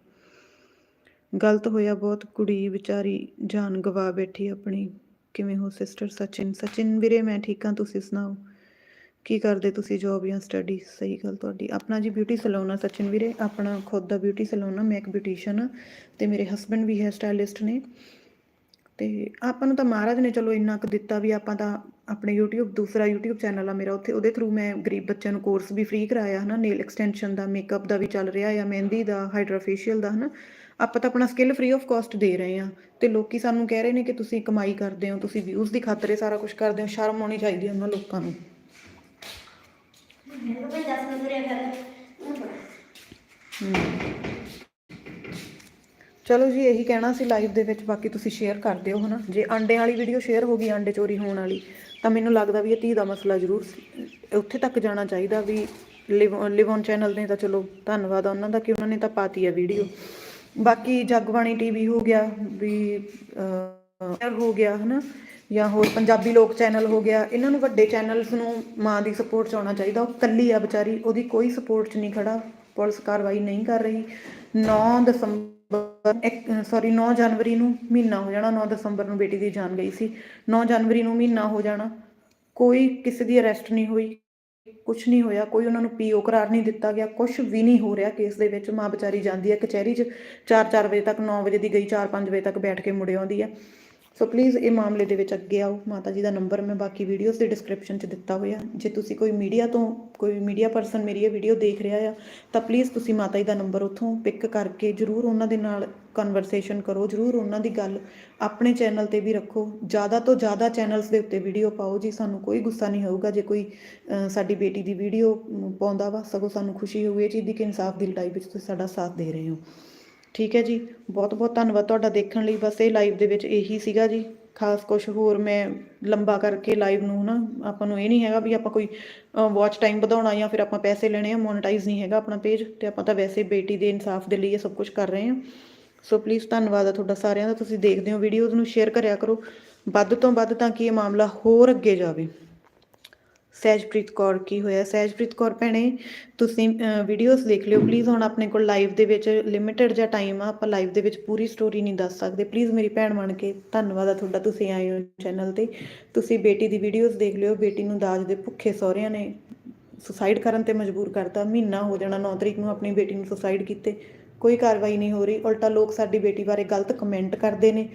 ਗਲਤ ਹੋਇਆ ਬਹੁਤ, ਕੁੜੀ ਵਿਚਾਰੀ ਜਾਨ ਗਵਾ ਬੈਠੀ ਆਪਣੀ। ਕਿਵੇਂ ਹੋ ਸਿਸਟਰ ਸਚਿਨ? ਸਚਿਨ ਵੀਰੇ, ਮੈਂ ਠੀਕ ਹਾਂ, ਤੁਸੀਂ ਸੁਣਾਓ? ਕੀ ਕਰਦੇ ਤੁਸੀਂ ਜੌਬ ਜਾਂ ਸਟੱਡੀ ਸਹੀ ਗੱਲ ਤੁਹਾਡੀ। ਆਪਣਾ ਜੀ ਬਿਊਟੀ ਸੈਲੂਨ ਆ ਸਚਿਨ ਵੀਰੇ। ਆਪਣਾ ਖੁਦ ਦਾ ਬਿਊਟੀ ਸੈਲੂਨ ਆ, ਮੈਂ ਇੱਕ ਬਿਊਟੀਸ਼ੀਅਨ ਆ ਤੇ ਮੇਰੇ ਹਸਬੰਡ ਵੀ ਹੈ ਸਟਾਈਲਿਸਟ ਨੇ। ਤੇ ਆਪਾਂ ਨੂੰ ਤਾਂ ਮਹਾਰਾਜ ਨੇ ਚਲੋ ਇੰਨਾ ਕੁ ਦਿੱਤਾ ਵੀ ਆਪਾਂ ਤਾਂ ਆਪਣੇ YouTube, ਦੂਸਰਾ YouTube ਚੈਨਲ ਆ ਮੇਰਾ, ਉੱਥੇ ਉਹਦੇ ਥਰੂ ਮੈਂ ਗਰੀਬ ਬੱਚਿਆਂ ਨੂੰ ਕੋਰਸ ਵੀ ਫ੍ਰੀ ਕਰਾਇਆ, ਹਨਾ। ਨੇਲ ਐਕਸਟੈਂਸ਼ਨ ਦਾ ਮੇਕਅਪ ਦਾ ਵੀ ਚੱਲ ਰਿਹਾ ਆ, ਮਹਿੰਦੀ ਦਾ ਹਾਈਡਰਾ ਫੇਸ਼ੀਅਲ ਦਾ, ਹਨਾ। ਆਪਾਂ ਤਾਂ ਆਪਣਾ ਸਕਿੱਲ ਫ੍ਰੀ ਆਫ ਕਾਸਟ ਦੇ ਰਹੇ ਆ। ਤੇ ਲੋਕੀ ਸਾਨੂੰ ਕਹਿ ਰਹੇ ਨੇ ਕਿ ਤੁਸੀਂ ਕਮਾਈ ਕਰਦੇ ਹੋ, ਤੁਸੀਂ ਵਿਊਜ਼ ਦੀ ਖਾਤਰ ਸਾਰਾ ਕੁਝ ਕਰਦੇ ਹੋ, ਸ਼ਰਮ ਆਉਣੀ ਚਾਹੀਦੀ ਹੈ ਉਹਨਾਂ ਲੋਕਾਂ ਨੂੰ। ਮੈਨੂੰ ਕੋਈ ਦੱਸ ਨਾ ਤੁਰਿਆ ਕਰ ਚਲੋ ਜੀ, ਇਹੀ ਕਹਿਣਾ ਸੀ ਲਾਈਵ ਦੇ ਵਿੱਚ, ਬਾਕੀ ਤੁਸੀਂ ਸ਼ੇਅਰ ਕਰ ਦਿਓ ਹਨਾ। ਜੇ ਅੰਡੇ ਵਾਲੀ ਵੀਡੀਓ ਸ਼ੇਅਰ ਹੋ ਗਈ, ਅੰਡੇ ਚੋਰੀ ਹੋਣ ਵਾਲੀ, ਤਾਂ ਮੈਨੂੰ ਲੱਗਦਾ ਵੀ ਇਹ ਧੀ ਦਾ ਮਸਲਾ ਜ਼ਰੂਰ ਸੀ। ਉੱਥੇ ਤੱਕ ਜਾਣਾ ਚਾਹੀਦਾ ਵੀ ਲਿਵ ਲਿਵ ਚੈਨਲ ਨੇ ਤਾਂ ਚਲੋ, ਧੰਨਵਾਦ ਆ ਉਹਨਾਂ ਦਾ ਕਿ ਉਹਨਾਂ ਨੇ ਤਾਂ ਪਾਤੀ ਆ ਵੀਡੀਓ ਬਾਕੀ ਜਗਬਾਣੀ ਟੀਵੀ ਹੋ ਗਿਆ, ਵੀ ਹੋ ਗਿਆ ਹਨਾ। ਜਾਂ ਹੋਰ ਪੰਜਾਬੀ ਲੋਕ ਚੈਨਲ ਹੋ ਗਿਆ, ਇਹਨਾਂ ਨੂੰ ਵੱਡੇ ਚੈਨਲਸ ਨੂੰ ਮਾਂ ਦੀ ਸਪੋਰਟ ਚ ਆਉਣਾ ਚਾਹੀਦਾ। ਉਹ ਕੱਲੀ ਆ ਵਿਚਾਰੀ, ਉਹਦੀ ਕੋਈ ਸਪੋਰਟ ਚ ਨਹੀਂ ਖੜਾ, ਪੁਲਿਸ ਕਾਰਵਾਈ ਨਹੀਂ ਕਰ ਰਹੀ। 9 ਦਸੰਬਰ ਸੌਰੀ 9 ਜਨਵਰੀ ਨੂੰ ਮਹੀਨਾ ਹੋ ਜਾਣਾ 9 ਦਸੰਬਰ ਨੂੰ ਬੇਟੀ ਦੀ ਜਾਨ ਗਈ ਸੀ। 9 ਜਨਵਰੀ ਨੂੰ ਮਹੀਨਾ ਹੋ ਜਾਣਾ, ਕੋਈ ਕਿਸੇ ਦੀ ਅਰੈਸਟ ਨਹੀਂ ਹੋਈ ਕੁਝ ਨਹੀਂ ਹੋਇਆ, ਕੋਈ ਉਹਨਾਂ ਨੂੰ ਪੀਓ ਕਰਾਰ ਨਹੀਂ ਦਿੱਤਾ ਗਿਆ ਕੁਝ ਵੀ ਨਹੀਂ ਹੋ ਰਿਹਾ ਕੇਸ ਦੇ ਵਿੱਚ। ਮਾਂ ਵਿਚਾਰੀ ਜਾਂਦੀ ਹੈ ਕਚਹਿਰੀ 'ਚ 4-4 ਵਜੇ ਤੱਕ 9 ਵਜੇ ਦੀ ਗਈ 4-5 ਵਜੇ ਤੱਕ ਬੈਠ ਕੇ ਮੁੜ ਆਉਂਦੀ ਹੈ। ਸੋ ਪਲੀਜ਼ ਇਹ ਮਾਮਲੇ ਦੇ ਵਿੱਚ ਅੱਗੇ ਆਓ। ਮਾਤਾ ਜੀ ਦਾ ਨੰਬਰ ਮੈਂ ਬਾਕੀ ਵੀਡੀਓਜ਼ ਦੇ ਡਿਸਕ੍ਰਿਪਸ਼ਨ 'ਚ ਦਿੱਤਾ ਹੋਇਆ। ਜੇ ਤੁਸੀਂ ਕੋਈ ਮੀਡੀਆ ਤੋਂ, ਕੋਈ ਮੀਡੀਆ ਪਰਸਨ ਮੇਰੀ ਇਹ ਵੀਡੀਓ ਦੇਖ ਰਿਹਾ ਆ, ਤਾਂ ਪਲੀਜ਼ ਤੁਸੀਂ ਮਾਤਾ ਜੀ ਦਾ ਨੰਬਰ ਉੱਥੋਂ ਪਿਕ ਕਰਕੇ ਜਰੂਰ ਉਹਨਾਂ ਦੇ ਨਾਲ ਕਨਵਰਸੇਸ਼ਨ ਕਰੋ। ਜਰੂਰ ਉਹਨਾਂ ਦੀ ਗੱਲ ਆਪਣੇ ਚੈਨਲ ਤੇ ਵੀ ਰੱਖੋ। ਜ਼ਿਆਦਾ ਤੋਂ ਜ਼ਿਆਦਾ ਚੈਨਲਸ ਦੇ ਉੱਤੇ ਵੀਡੀਓ ਪਾਓ ਜੀ। ਸਾਨੂੰ ਕੋਈ ਗੁੱਸਾ ਨਹੀਂ ਹੋਊਗਾ। ਜੇ ਕੋਈ ਸਾਡੀ ਬੇਟੀ ਦੀ ਵੀਡੀਓ ਪਾਉਂਦਾ ਵਾ, ਸਗੋਂ ਸਾਨੂੰ ਖੁਸ਼ੀ ਹੋਊਗੀ ਇਹ ਚੀਜ਼ ਦੀ ਕਿ ਇਨਸਾਫ ਦੀ ਲੜਾਈ ਵਿੱਚ ਤੁਸੀਂ ਸਾਡਾ ਸਾਥ ਦੇ ਰਹੇ ਹੋ। ਠੀਕ ਹੈ ਜੀ। ਬਹੁਤ ਬਹੁਤ ਧੰਨਵਾਦ ਤੁਹਾਡਾ ਦੇਖਣ ਲਈ। ਬਸ ਇਹ ਲਾਈਵ ਦੇ ਵਿੱਚ ਇਹੀ ਸੀਗਾ ਜੀ। ਖਾਸ ਕੁਝ ਹੋਰ ਮੈਂ ਲੰਬਾ ਕਰਕੇ ਲਾਈਵ ਨੂੰ ਨਾ ਆਪਾਂ ਨੂੰ ਇਹ ਨਹੀਂ ਹੈਗਾ ਵੀ ਆਪਾਂ ਕੋਈ ਵਾਚ ਟਾਈਮ ਵਧਾਉਣਾ ਜਾਂ ਫਿਰ ਆਪਾਂ ਪੈਸੇ ਲੈਣੇ ਆ ਮੋਨੇਟਾਈਜ਼ ਨਹੀਂ ਹੈਗਾ ਆਪਣਾ ਪੇਜ ਤੇ ਆਪਾਂ ਤਾਂ ਵੈਸੇ ਬੇਟੀ ਦੇ ਇਨਸਾਫ ਦੇ ਲਈ ਇਹ ਸਭ ਕੁਝ ਕਰ ਰਹੇ ਹਾਂ ਸੋ ਪਲੀਜ਼ ਧੰਨਵਾਦ ਆ ਤੁਹਾਡਾ ਸਾਰਿਆਂ ਦਾ। ਤੁਸੀਂ ਦੇਖਦੇ ਹੋ ਵੀਡੀਓਜ਼ ਨੂੰ ਸ਼ੇਅਰ ਕਰਿਆ ਕਰੋ। ਵੱਧ ਤੋਂ ਵੱਧ ਤਾਂ ਕਿ ਇਹ ਮਾਮਲਾ ਹੋਰ ਅੱਗੇ ਜਾਵੇ। ਸਹਿਜਪ੍ਰੀਤ ਕੌਰ ਕੀ ਹੋਇਆ? ਸਹਿਜਪ੍ਰੀਤ ਕੌਰ ਭੈਣੇ, ਤੁਸੀਂ ਵੀਡੀਓਜ਼ ਦੇਖ ਲਿਓ। ਪਲੀਜ਼ ਹੁਣ ਆਪਣੇ ਕੋਲ ਲਾਈਵ ਦੇ ਵਿੱਚ ਲਿਮਿਟਿਡ ਜਿਹਾ ਟਾਈਮ ਆ, ਆਪਾਂ ਲਾਈਵ ਦੇ ਵਿੱਚ ਪੂਰੀ ਸਟੋਰੀ ਨਹੀਂ ਦੱਸ ਸਕਦੇ। ਪਲੀਜ਼ ਮੇਰੀ ਭੈਣ ਬਣ ਕੇ ਧੰਨਵਾਦ ਆ ਤੁਹਾਡਾ, ਤੁਸੀਂ ਆਏ ਹੋ ਚੈਨਲ ਤੇ। ਤੁਸੀਂ ਬੇਟੀ ਦੀ ਵੀਡੀਓਜ਼ ਦੇਖ ਲਿਓ। ਬੇਟੀ ਨੂੰ ਦਾਜ ਦੇ ਭੁੱਖੇ ਸਹੁਰਿਆਂ ਨੇ ਸੁਸਾਈਡ ਕਰਨ ਤੇ ਮਜਬੂਰ ਕਰਤਾ। ਮਹੀਨਾ ਹੋ ਜਾਣਾ 9 ਤਰੀਕ ਨੂੰ ਆਪਣੀ ਬੇਟੀ ਨੂੰ ਸੁਸਾਈਡ ਕੀਤੇ। ਕੋਈ ਕਾਰਵਾਈ ਨਹੀਂ ਹੋ ਰਹੀ। ਉਲਟਾ ਲੋਕ ਸਾਡੀ ਬੇਟੀ ਬਾਰੇ ਗਲਤ ਕਮੈਂਟ ਕਰਦੇ ਨੇ।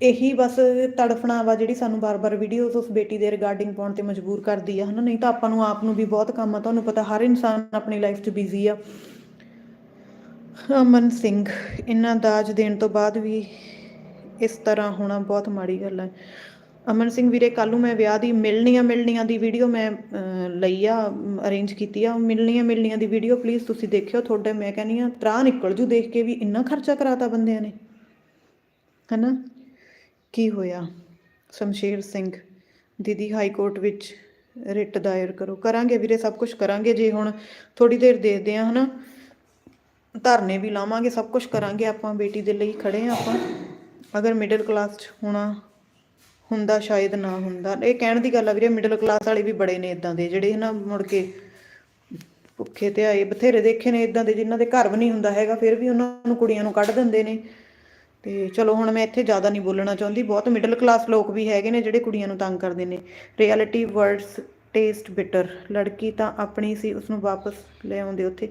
ਇਹੀ ਬਸ ਤੜਫਣਾ ਵਾ ਜਿਹੜੀ ਸਾਨੂੰ ਬਾਰ-ਬਾਰ ਵੀਡੀਓਜ਼ ਉਸ ਬੇਟੀ ਦੇ ਰਿਗਾਰਡਿੰਗ ਪਾਉਣ ਤੇ ਮਜਬੂਰ ਕਰਦੀ ਆ, ਹਨਾ? ਨਹੀਂ ਤਾਂ ਆਪਾਂ ਨੂੰ ਆਪ ਨੂੰ ਵੀ ਬਹੁਤ ਕੰਮ ਆ, ਤੁਹਾਨੂੰ ਪਤਾ ਹਰ ਇਨਸਾਨ ਆਪਣੀ ਲਾਈਫ 'ਚ ਬਿਜ਼ੀ ਆ। ਅਮਨ ਸਿੰਘ, ਇਹਨਾਂ ਦਾਜ ਦੇਣ ਤੋਂ ਬਾਅਦ ਵੀ ਇਸ ਤਰ੍ਹਾਂ ਹੋਣਾ ਬਹੁਤ ਮਾੜੀ ਗੱਲ ਹੈ ਅਮਨ ਸਿੰਘ ਵੀਰੇ ਕੱਲ ਨੂੰ ਮੈਂ ਵਿਆਹ ਦੀ ਮਿਲਣੀਆਂ ਮਿਲਣੀਆਂ ਦੀ ਵੀਡੀਓ ਮੈਂ ਲਈ ਆ ਅਰੇਂਜ ਕੀਤੀ ਆ। ਮਿਲਣੀਆਂ ਮਿਲਣੀਆਂ ਦੀ ਵੀਡੀਓ ਪਲੀਜ਼ ਤੁਸੀਂ ਦੇਖਿਓ ਤੁਹਾਡੇ, ਮੈਂ ਕਹਿੰਦੀ ਆ, ਤਰਾਹ ਨਿਕਲ ਜੂ ਦੇਖ ਕੇ ਵੀ ਇੰਨਾ ਖਰਚਾ ਕਰਾਤਾ ਬੰਦਿਆਂ ਨੇ। ਹਨਾ? ਕੀ ਹੋਇਆ? ਸ਼ਮਸ਼ੇਰ ਸਿੰਘ, ਦੀਦੀ ਹਾਈ ਕੋਰਟ ਵਿੱਚ ਰਿਟ ਦਾਇਰ ਕਰੋ। ਕਰਾਂਗੇ ਵੀਰੇ, ਸਭ ਕੁਝ ਕਰਾਂਗੇ। ਜੇ ਹੁਣ ਥੋੜੀ ਦੇਰ ਦੇਖਦੇ ਆ ਹਨਾ? ਧਰਨੇ ਵੀ ਲਾਵਾਂਗੇ, ਸਭ ਕੁਝ ਕਰਾਂਗੇ ਆਪਾਂ, ਬੇਟੀ ਦੇ ਲਈ ਖੜੇ ਆ ਆਪਾਂ। ਅਗਰ ਮਿਡਲ ਕਲਾਸ 'ਚ ਹੋਣਾ ਹੁੰਦਾ, ਸ਼ਾਇਦ ਨਾ ਹੁੰਦਾ। ਇਹ ਕਹਿਣ ਦੀ ਗੱਲ ਆ ਵੀਰੇ ਮਿਡਲ ਕਲਾਸ ਵਾਲੇ ਵੀ ਬੜੇ ਨੇ ਇਦਾਂ ਦੇ, ਜਿਹੜੇ ਨਾ ਮੁੜ ਕੇ ਭੁੱਖੇ ਤੇ ਆਏ, ਬਥੇਰੇ ਦੇਖੇ ਨੇ ਇਦਾਂ ਦੇ, ਜਿਨ੍ਹਾਂ ਦੇ ਘਰ ਵੀ ਨਹੀਂ ਹੁੰਦਾ ਹੈਗਾ, ਫਿਰ ਵੀ ਉਹਨਾਂ ਨੂੰ ਕੁੜੀਆਂ ਨੂੰ ਕੱਢ ਦਿੰਦੇ ਨੇ। ਤੇ ਚਲੋ ਹੁਣ ਮੈਂ ਇੱਥੇ ਜ਼ਿਆਦਾ ਨਹੀਂ ਬੋਲਣਾ ਚਾਹੁੰਦੀ, ਬਹੁਤ ਮਿਡਲ ਕਲਾਸ ਲੋਕ ਵੀ ਹੈਗੇ ਨੇ ਜਿਹੜੇ ਕੁੜੀਆਂ ਨੂੰ ਤੰਗ ਕਰਦੇ ਨੇ। ਰਿਐਲਿਟੀ ਵਰਡਸ ਟੇਸਟ ਬਿਟਰ ਲੜਕੀ ਤਾਂ ਆਪਣੀ ਸੀ ਉਸ ਨੂੰ ਵਾਪਸ ਲੈ ਆਉਂਦੇ ਉੱਥੇ।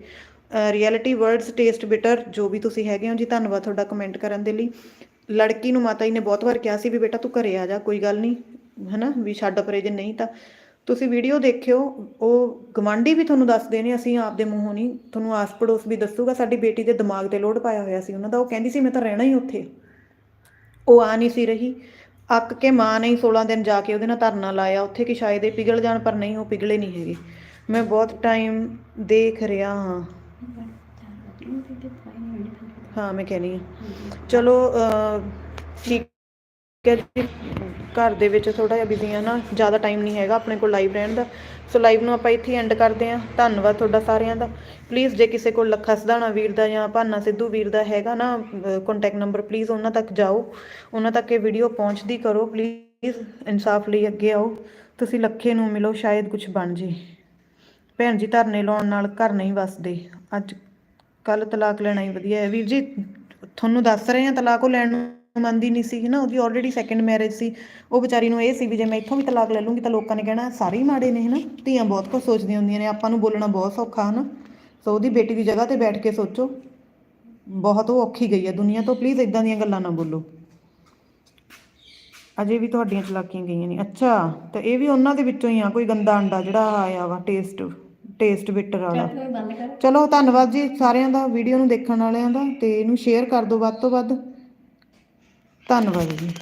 ਰਿਐਲਿਟੀ ਵਰਡਸ ਟੇਸਟ ਬਿਟਰ ਜੋ ਵੀ ਤੁਸੀਂ ਹੈਗੇ ਹੋ ਜੀ, ਧੰਨਵਾਦ ਤੁਹਾਡਾ ਕਮੈਂਟ ਕਰਨ ਦੇ ਲਈ। ਲੜਕੀ ਨੂੰ ਮਾਤਾ ਜੀ ਨੇ ਬਹੁਤ ਵਾਰ ਕਿਹਾ ਸੀ ਵੀ ਬੇਟਾ ਤੂੰ ਘਰੇ ਆ ਜਾ, ਕੋਈ ਗੱਲ ਨਹੀਂ, ਹਨਾ, ਵੀ ਛੱਡ ਪਰੇ ਜੇ ਨਹੀਂ ਤਾਂ। ਤੁਸੀਂ ਵੀਡੀਓ ਦੇਖਿਓ ਉਹ ਗਵਾਂਢੀ ਵੀ ਤੁਹਾਨੂੰ ਦੱਸਦੇ ਨੇ ਅਸੀਂ ਆਪਦੇ ਮੂੰਹੋਂ ਨਹੀਂ ਤੁਹਾਨੂੰ ਆਸ ਪੜੋਸ ਵੀ ਦੱਸੂਗਾ ਸਾਡੀ ਬੇਟੀ ਦੇ ਦਿਮਾਗ ਤੇ ਲੋਡ ਪਾਇਆ ਹੋਇਆ ਸੀ ਉਹਨਾਂ ਦਾ ਉਹ ਕਹਿੰਦੀ ਸੀ ਮੈਂ ਤਾਂ ਰਹਿਣਾ ਹੀ ਉੱਥੇ। ਉਹ ਆ ਨਹੀਂ ਸੀ ਰਹੀ। ਅੱਕ ਕੇ ਮਾਂ ਨੇ ਹੀ 16 ਦਿਨ ਜਾ ਕੇ ਉਹਦੇ ਨਾਲ ਧਰਨਾ ਲਾਇਆ ਉੱਥੇ ਕਿ ਸ਼ਾਇਦ ਇਹ ਪਿਘਲ ਜਾਣ ਪਰ ਨਹੀਂ ਉਹ ਪਿਘਲੇ ਨਹੀਂ ਹੈਗੇ। ਮੈਂ ਬਹੁਤ ਟਾਈਮ ਦੇਖ ਰਿਹਾ ਹਾਂ। ਹਾਂ ਮੈਂ ਕਹਿੰਦੀ ਹਾਂ। ਚਲੋ ਠੀਕ ਹੈ ਜੀ ਘਰ ਦੇ ਵਿੱਚ ਥੋੜਾ ਜਿਹਾ ਬਿਜ਼ੀ ਆ ਨਾ, ਜ਼ਿਆਦਾ ਟਾਈਮ ਨਹੀਂ ਹੈਗਾ ਆਪਣੇ ਕੋਲ ਲਾਈਵ ਰਹਿਣ ਦਾ। ਸੋ ਲਾਈਵ ਨੂੰ ਆਪਾਂ ਇੱਥੇ ਐਂਡ ਕਰਦੇ ਹਾਂ। ਧੰਨਵਾਦ ਤੁਹਾਡਾ ਸਾਰਿਆਂ ਦਾ। ਪਲੀਜ਼ ਜੇ ਕਿਸੇ ਕੋਲ ਲੱਖਾ ਸਧਾਣਾ ਵੀਰ ਦਾ ਜਾਂ ਭਾਨਾ ਸਿੱਧੂ ਵੀਰ ਦਾ ਹੈਗਾ ਨਾ ਕੰਟੈਕਟ ਨੰਬਰ ਪਲੀਜ਼ ਉਹਨਾਂ ਤੱਕ ਜਾਓ। ਉਹਨਾਂ ਤੱਕ ਇਹ ਵੀਡੀਓ ਪਹੁੰਚਦੀ ਕਰੋ। ਪਲੀਜ਼ ਇਨਸਾਫ ਲਈ ਅੱਗੇ ਆਓ। ਤੁਸੀਂ ਲੱਖੇ ਨੂੰ ਮਿਲੋ, ਸ਼ਾਇਦ ਕੁਝ ਬਣ ਜੇ। ਭੈਣ ਜੀ, ਧਰਨੇ ਲਾਉਣ ਨਾਲ ਘਰ ਨਹੀਂ ਵਸਦੇ। ਅੱਜ ਕੱਲ ਤਲਾਕ ਲੈਣਾ ਹੀ ਵਧੀਆ ਹੈ। ਵੀਰ ਜੀ, ਤੁਹਾਨੂੰ ਦੱਸ ਰਹੇ ਹਾਂ ਤਲਾਕ ਉਹ ਲੈਣ ਨੂੰ। ਮੰਨਦੀ ਨਹੀਂ ਸੀ ਨਾ ਉਹਦੀ ਆਲਰੇਡੀ ਸੈਕੰਡ ਮੈਰਿਜ ਸੀ। ਉਹ ਵਿਚਾਰੀ ਨੂੰ ਇਹ ਸੀ ਵੀ ਜੇ ਮੈਂ ਇੱਥੋਂ ਵੀ ਤਲਾਕ ਲੈ ਲੂੰਗੀ ਤਾਂ ਲੋਕਾਂ ਨੇ ਕਹਿਣਾ ਸਾਰੇ ਹੀ ਮਾੜੇ ਨੇ ਹਨਾ? ਧੀਆਂ ਬਹੁਤ ਕੁਝ ਸੋਚਦੀਆਂ ਹੁੰਦੀਆਂ ਨੇ ਆਪਾਂ ਨੂੰ ਬੋਲਣਾ ਬਹੁਤ ਸੌਖਾ ਹਨਾ? ਸੋ ਉਹਦੀ ਬੇਟੀ ਦੀ ਜਗ੍ਹਾ ਤੇ ਬੈਠ ਕੇ ਸੋਚੋ। ਬਹੁਤ ਉਹ ਔਖੀ ਗਈ ਹੈ ਦੁਨੀਆ ਤੋਂ। ਪਲੀਜ਼ ਇਦਾਂ ਦੀਆਂ ਗੱਲਾਂ ਨਾ ਬੋਲੋ। ਅਜੇ ਵੀ ਤੁਹਾਡੀਆਂ ਚਲਾਕੀਆਂ ਗਈਆਂ ਨੇ। ਅੱਛਾ ਤਾਂ ਇਹ ਵੀ ਉਹਨਾਂ ਦੇ ਵਿੱਚੋਂ ਹੀ ਆ ਕੋਈ ਗੰਦਾ ਅੰਡਾ ਜਿਹੜਾ ਆਇਆ ਵਾ ਟੇਸਟ ਟੇਸਟ ਬਿਟਰ ਵਾਲਾ। ਚਲੋ ਧੰਨਵਾਦ ਜੀ ਸਾਰਿਆਂ ਦਾ ਵੀਡੀਓ ਨੂੰ ਦੇਖਣ ਵਾਲਿਆਂ ਦਾ ਤੇ ਇਹਨੂੰ ਸ਼ੇਅਰ ਕਰ ਦਿਓ ਵੱਧ ਤੋਂ ਵੱਧ। ਧੰਨਵਾਦ ਜੀ।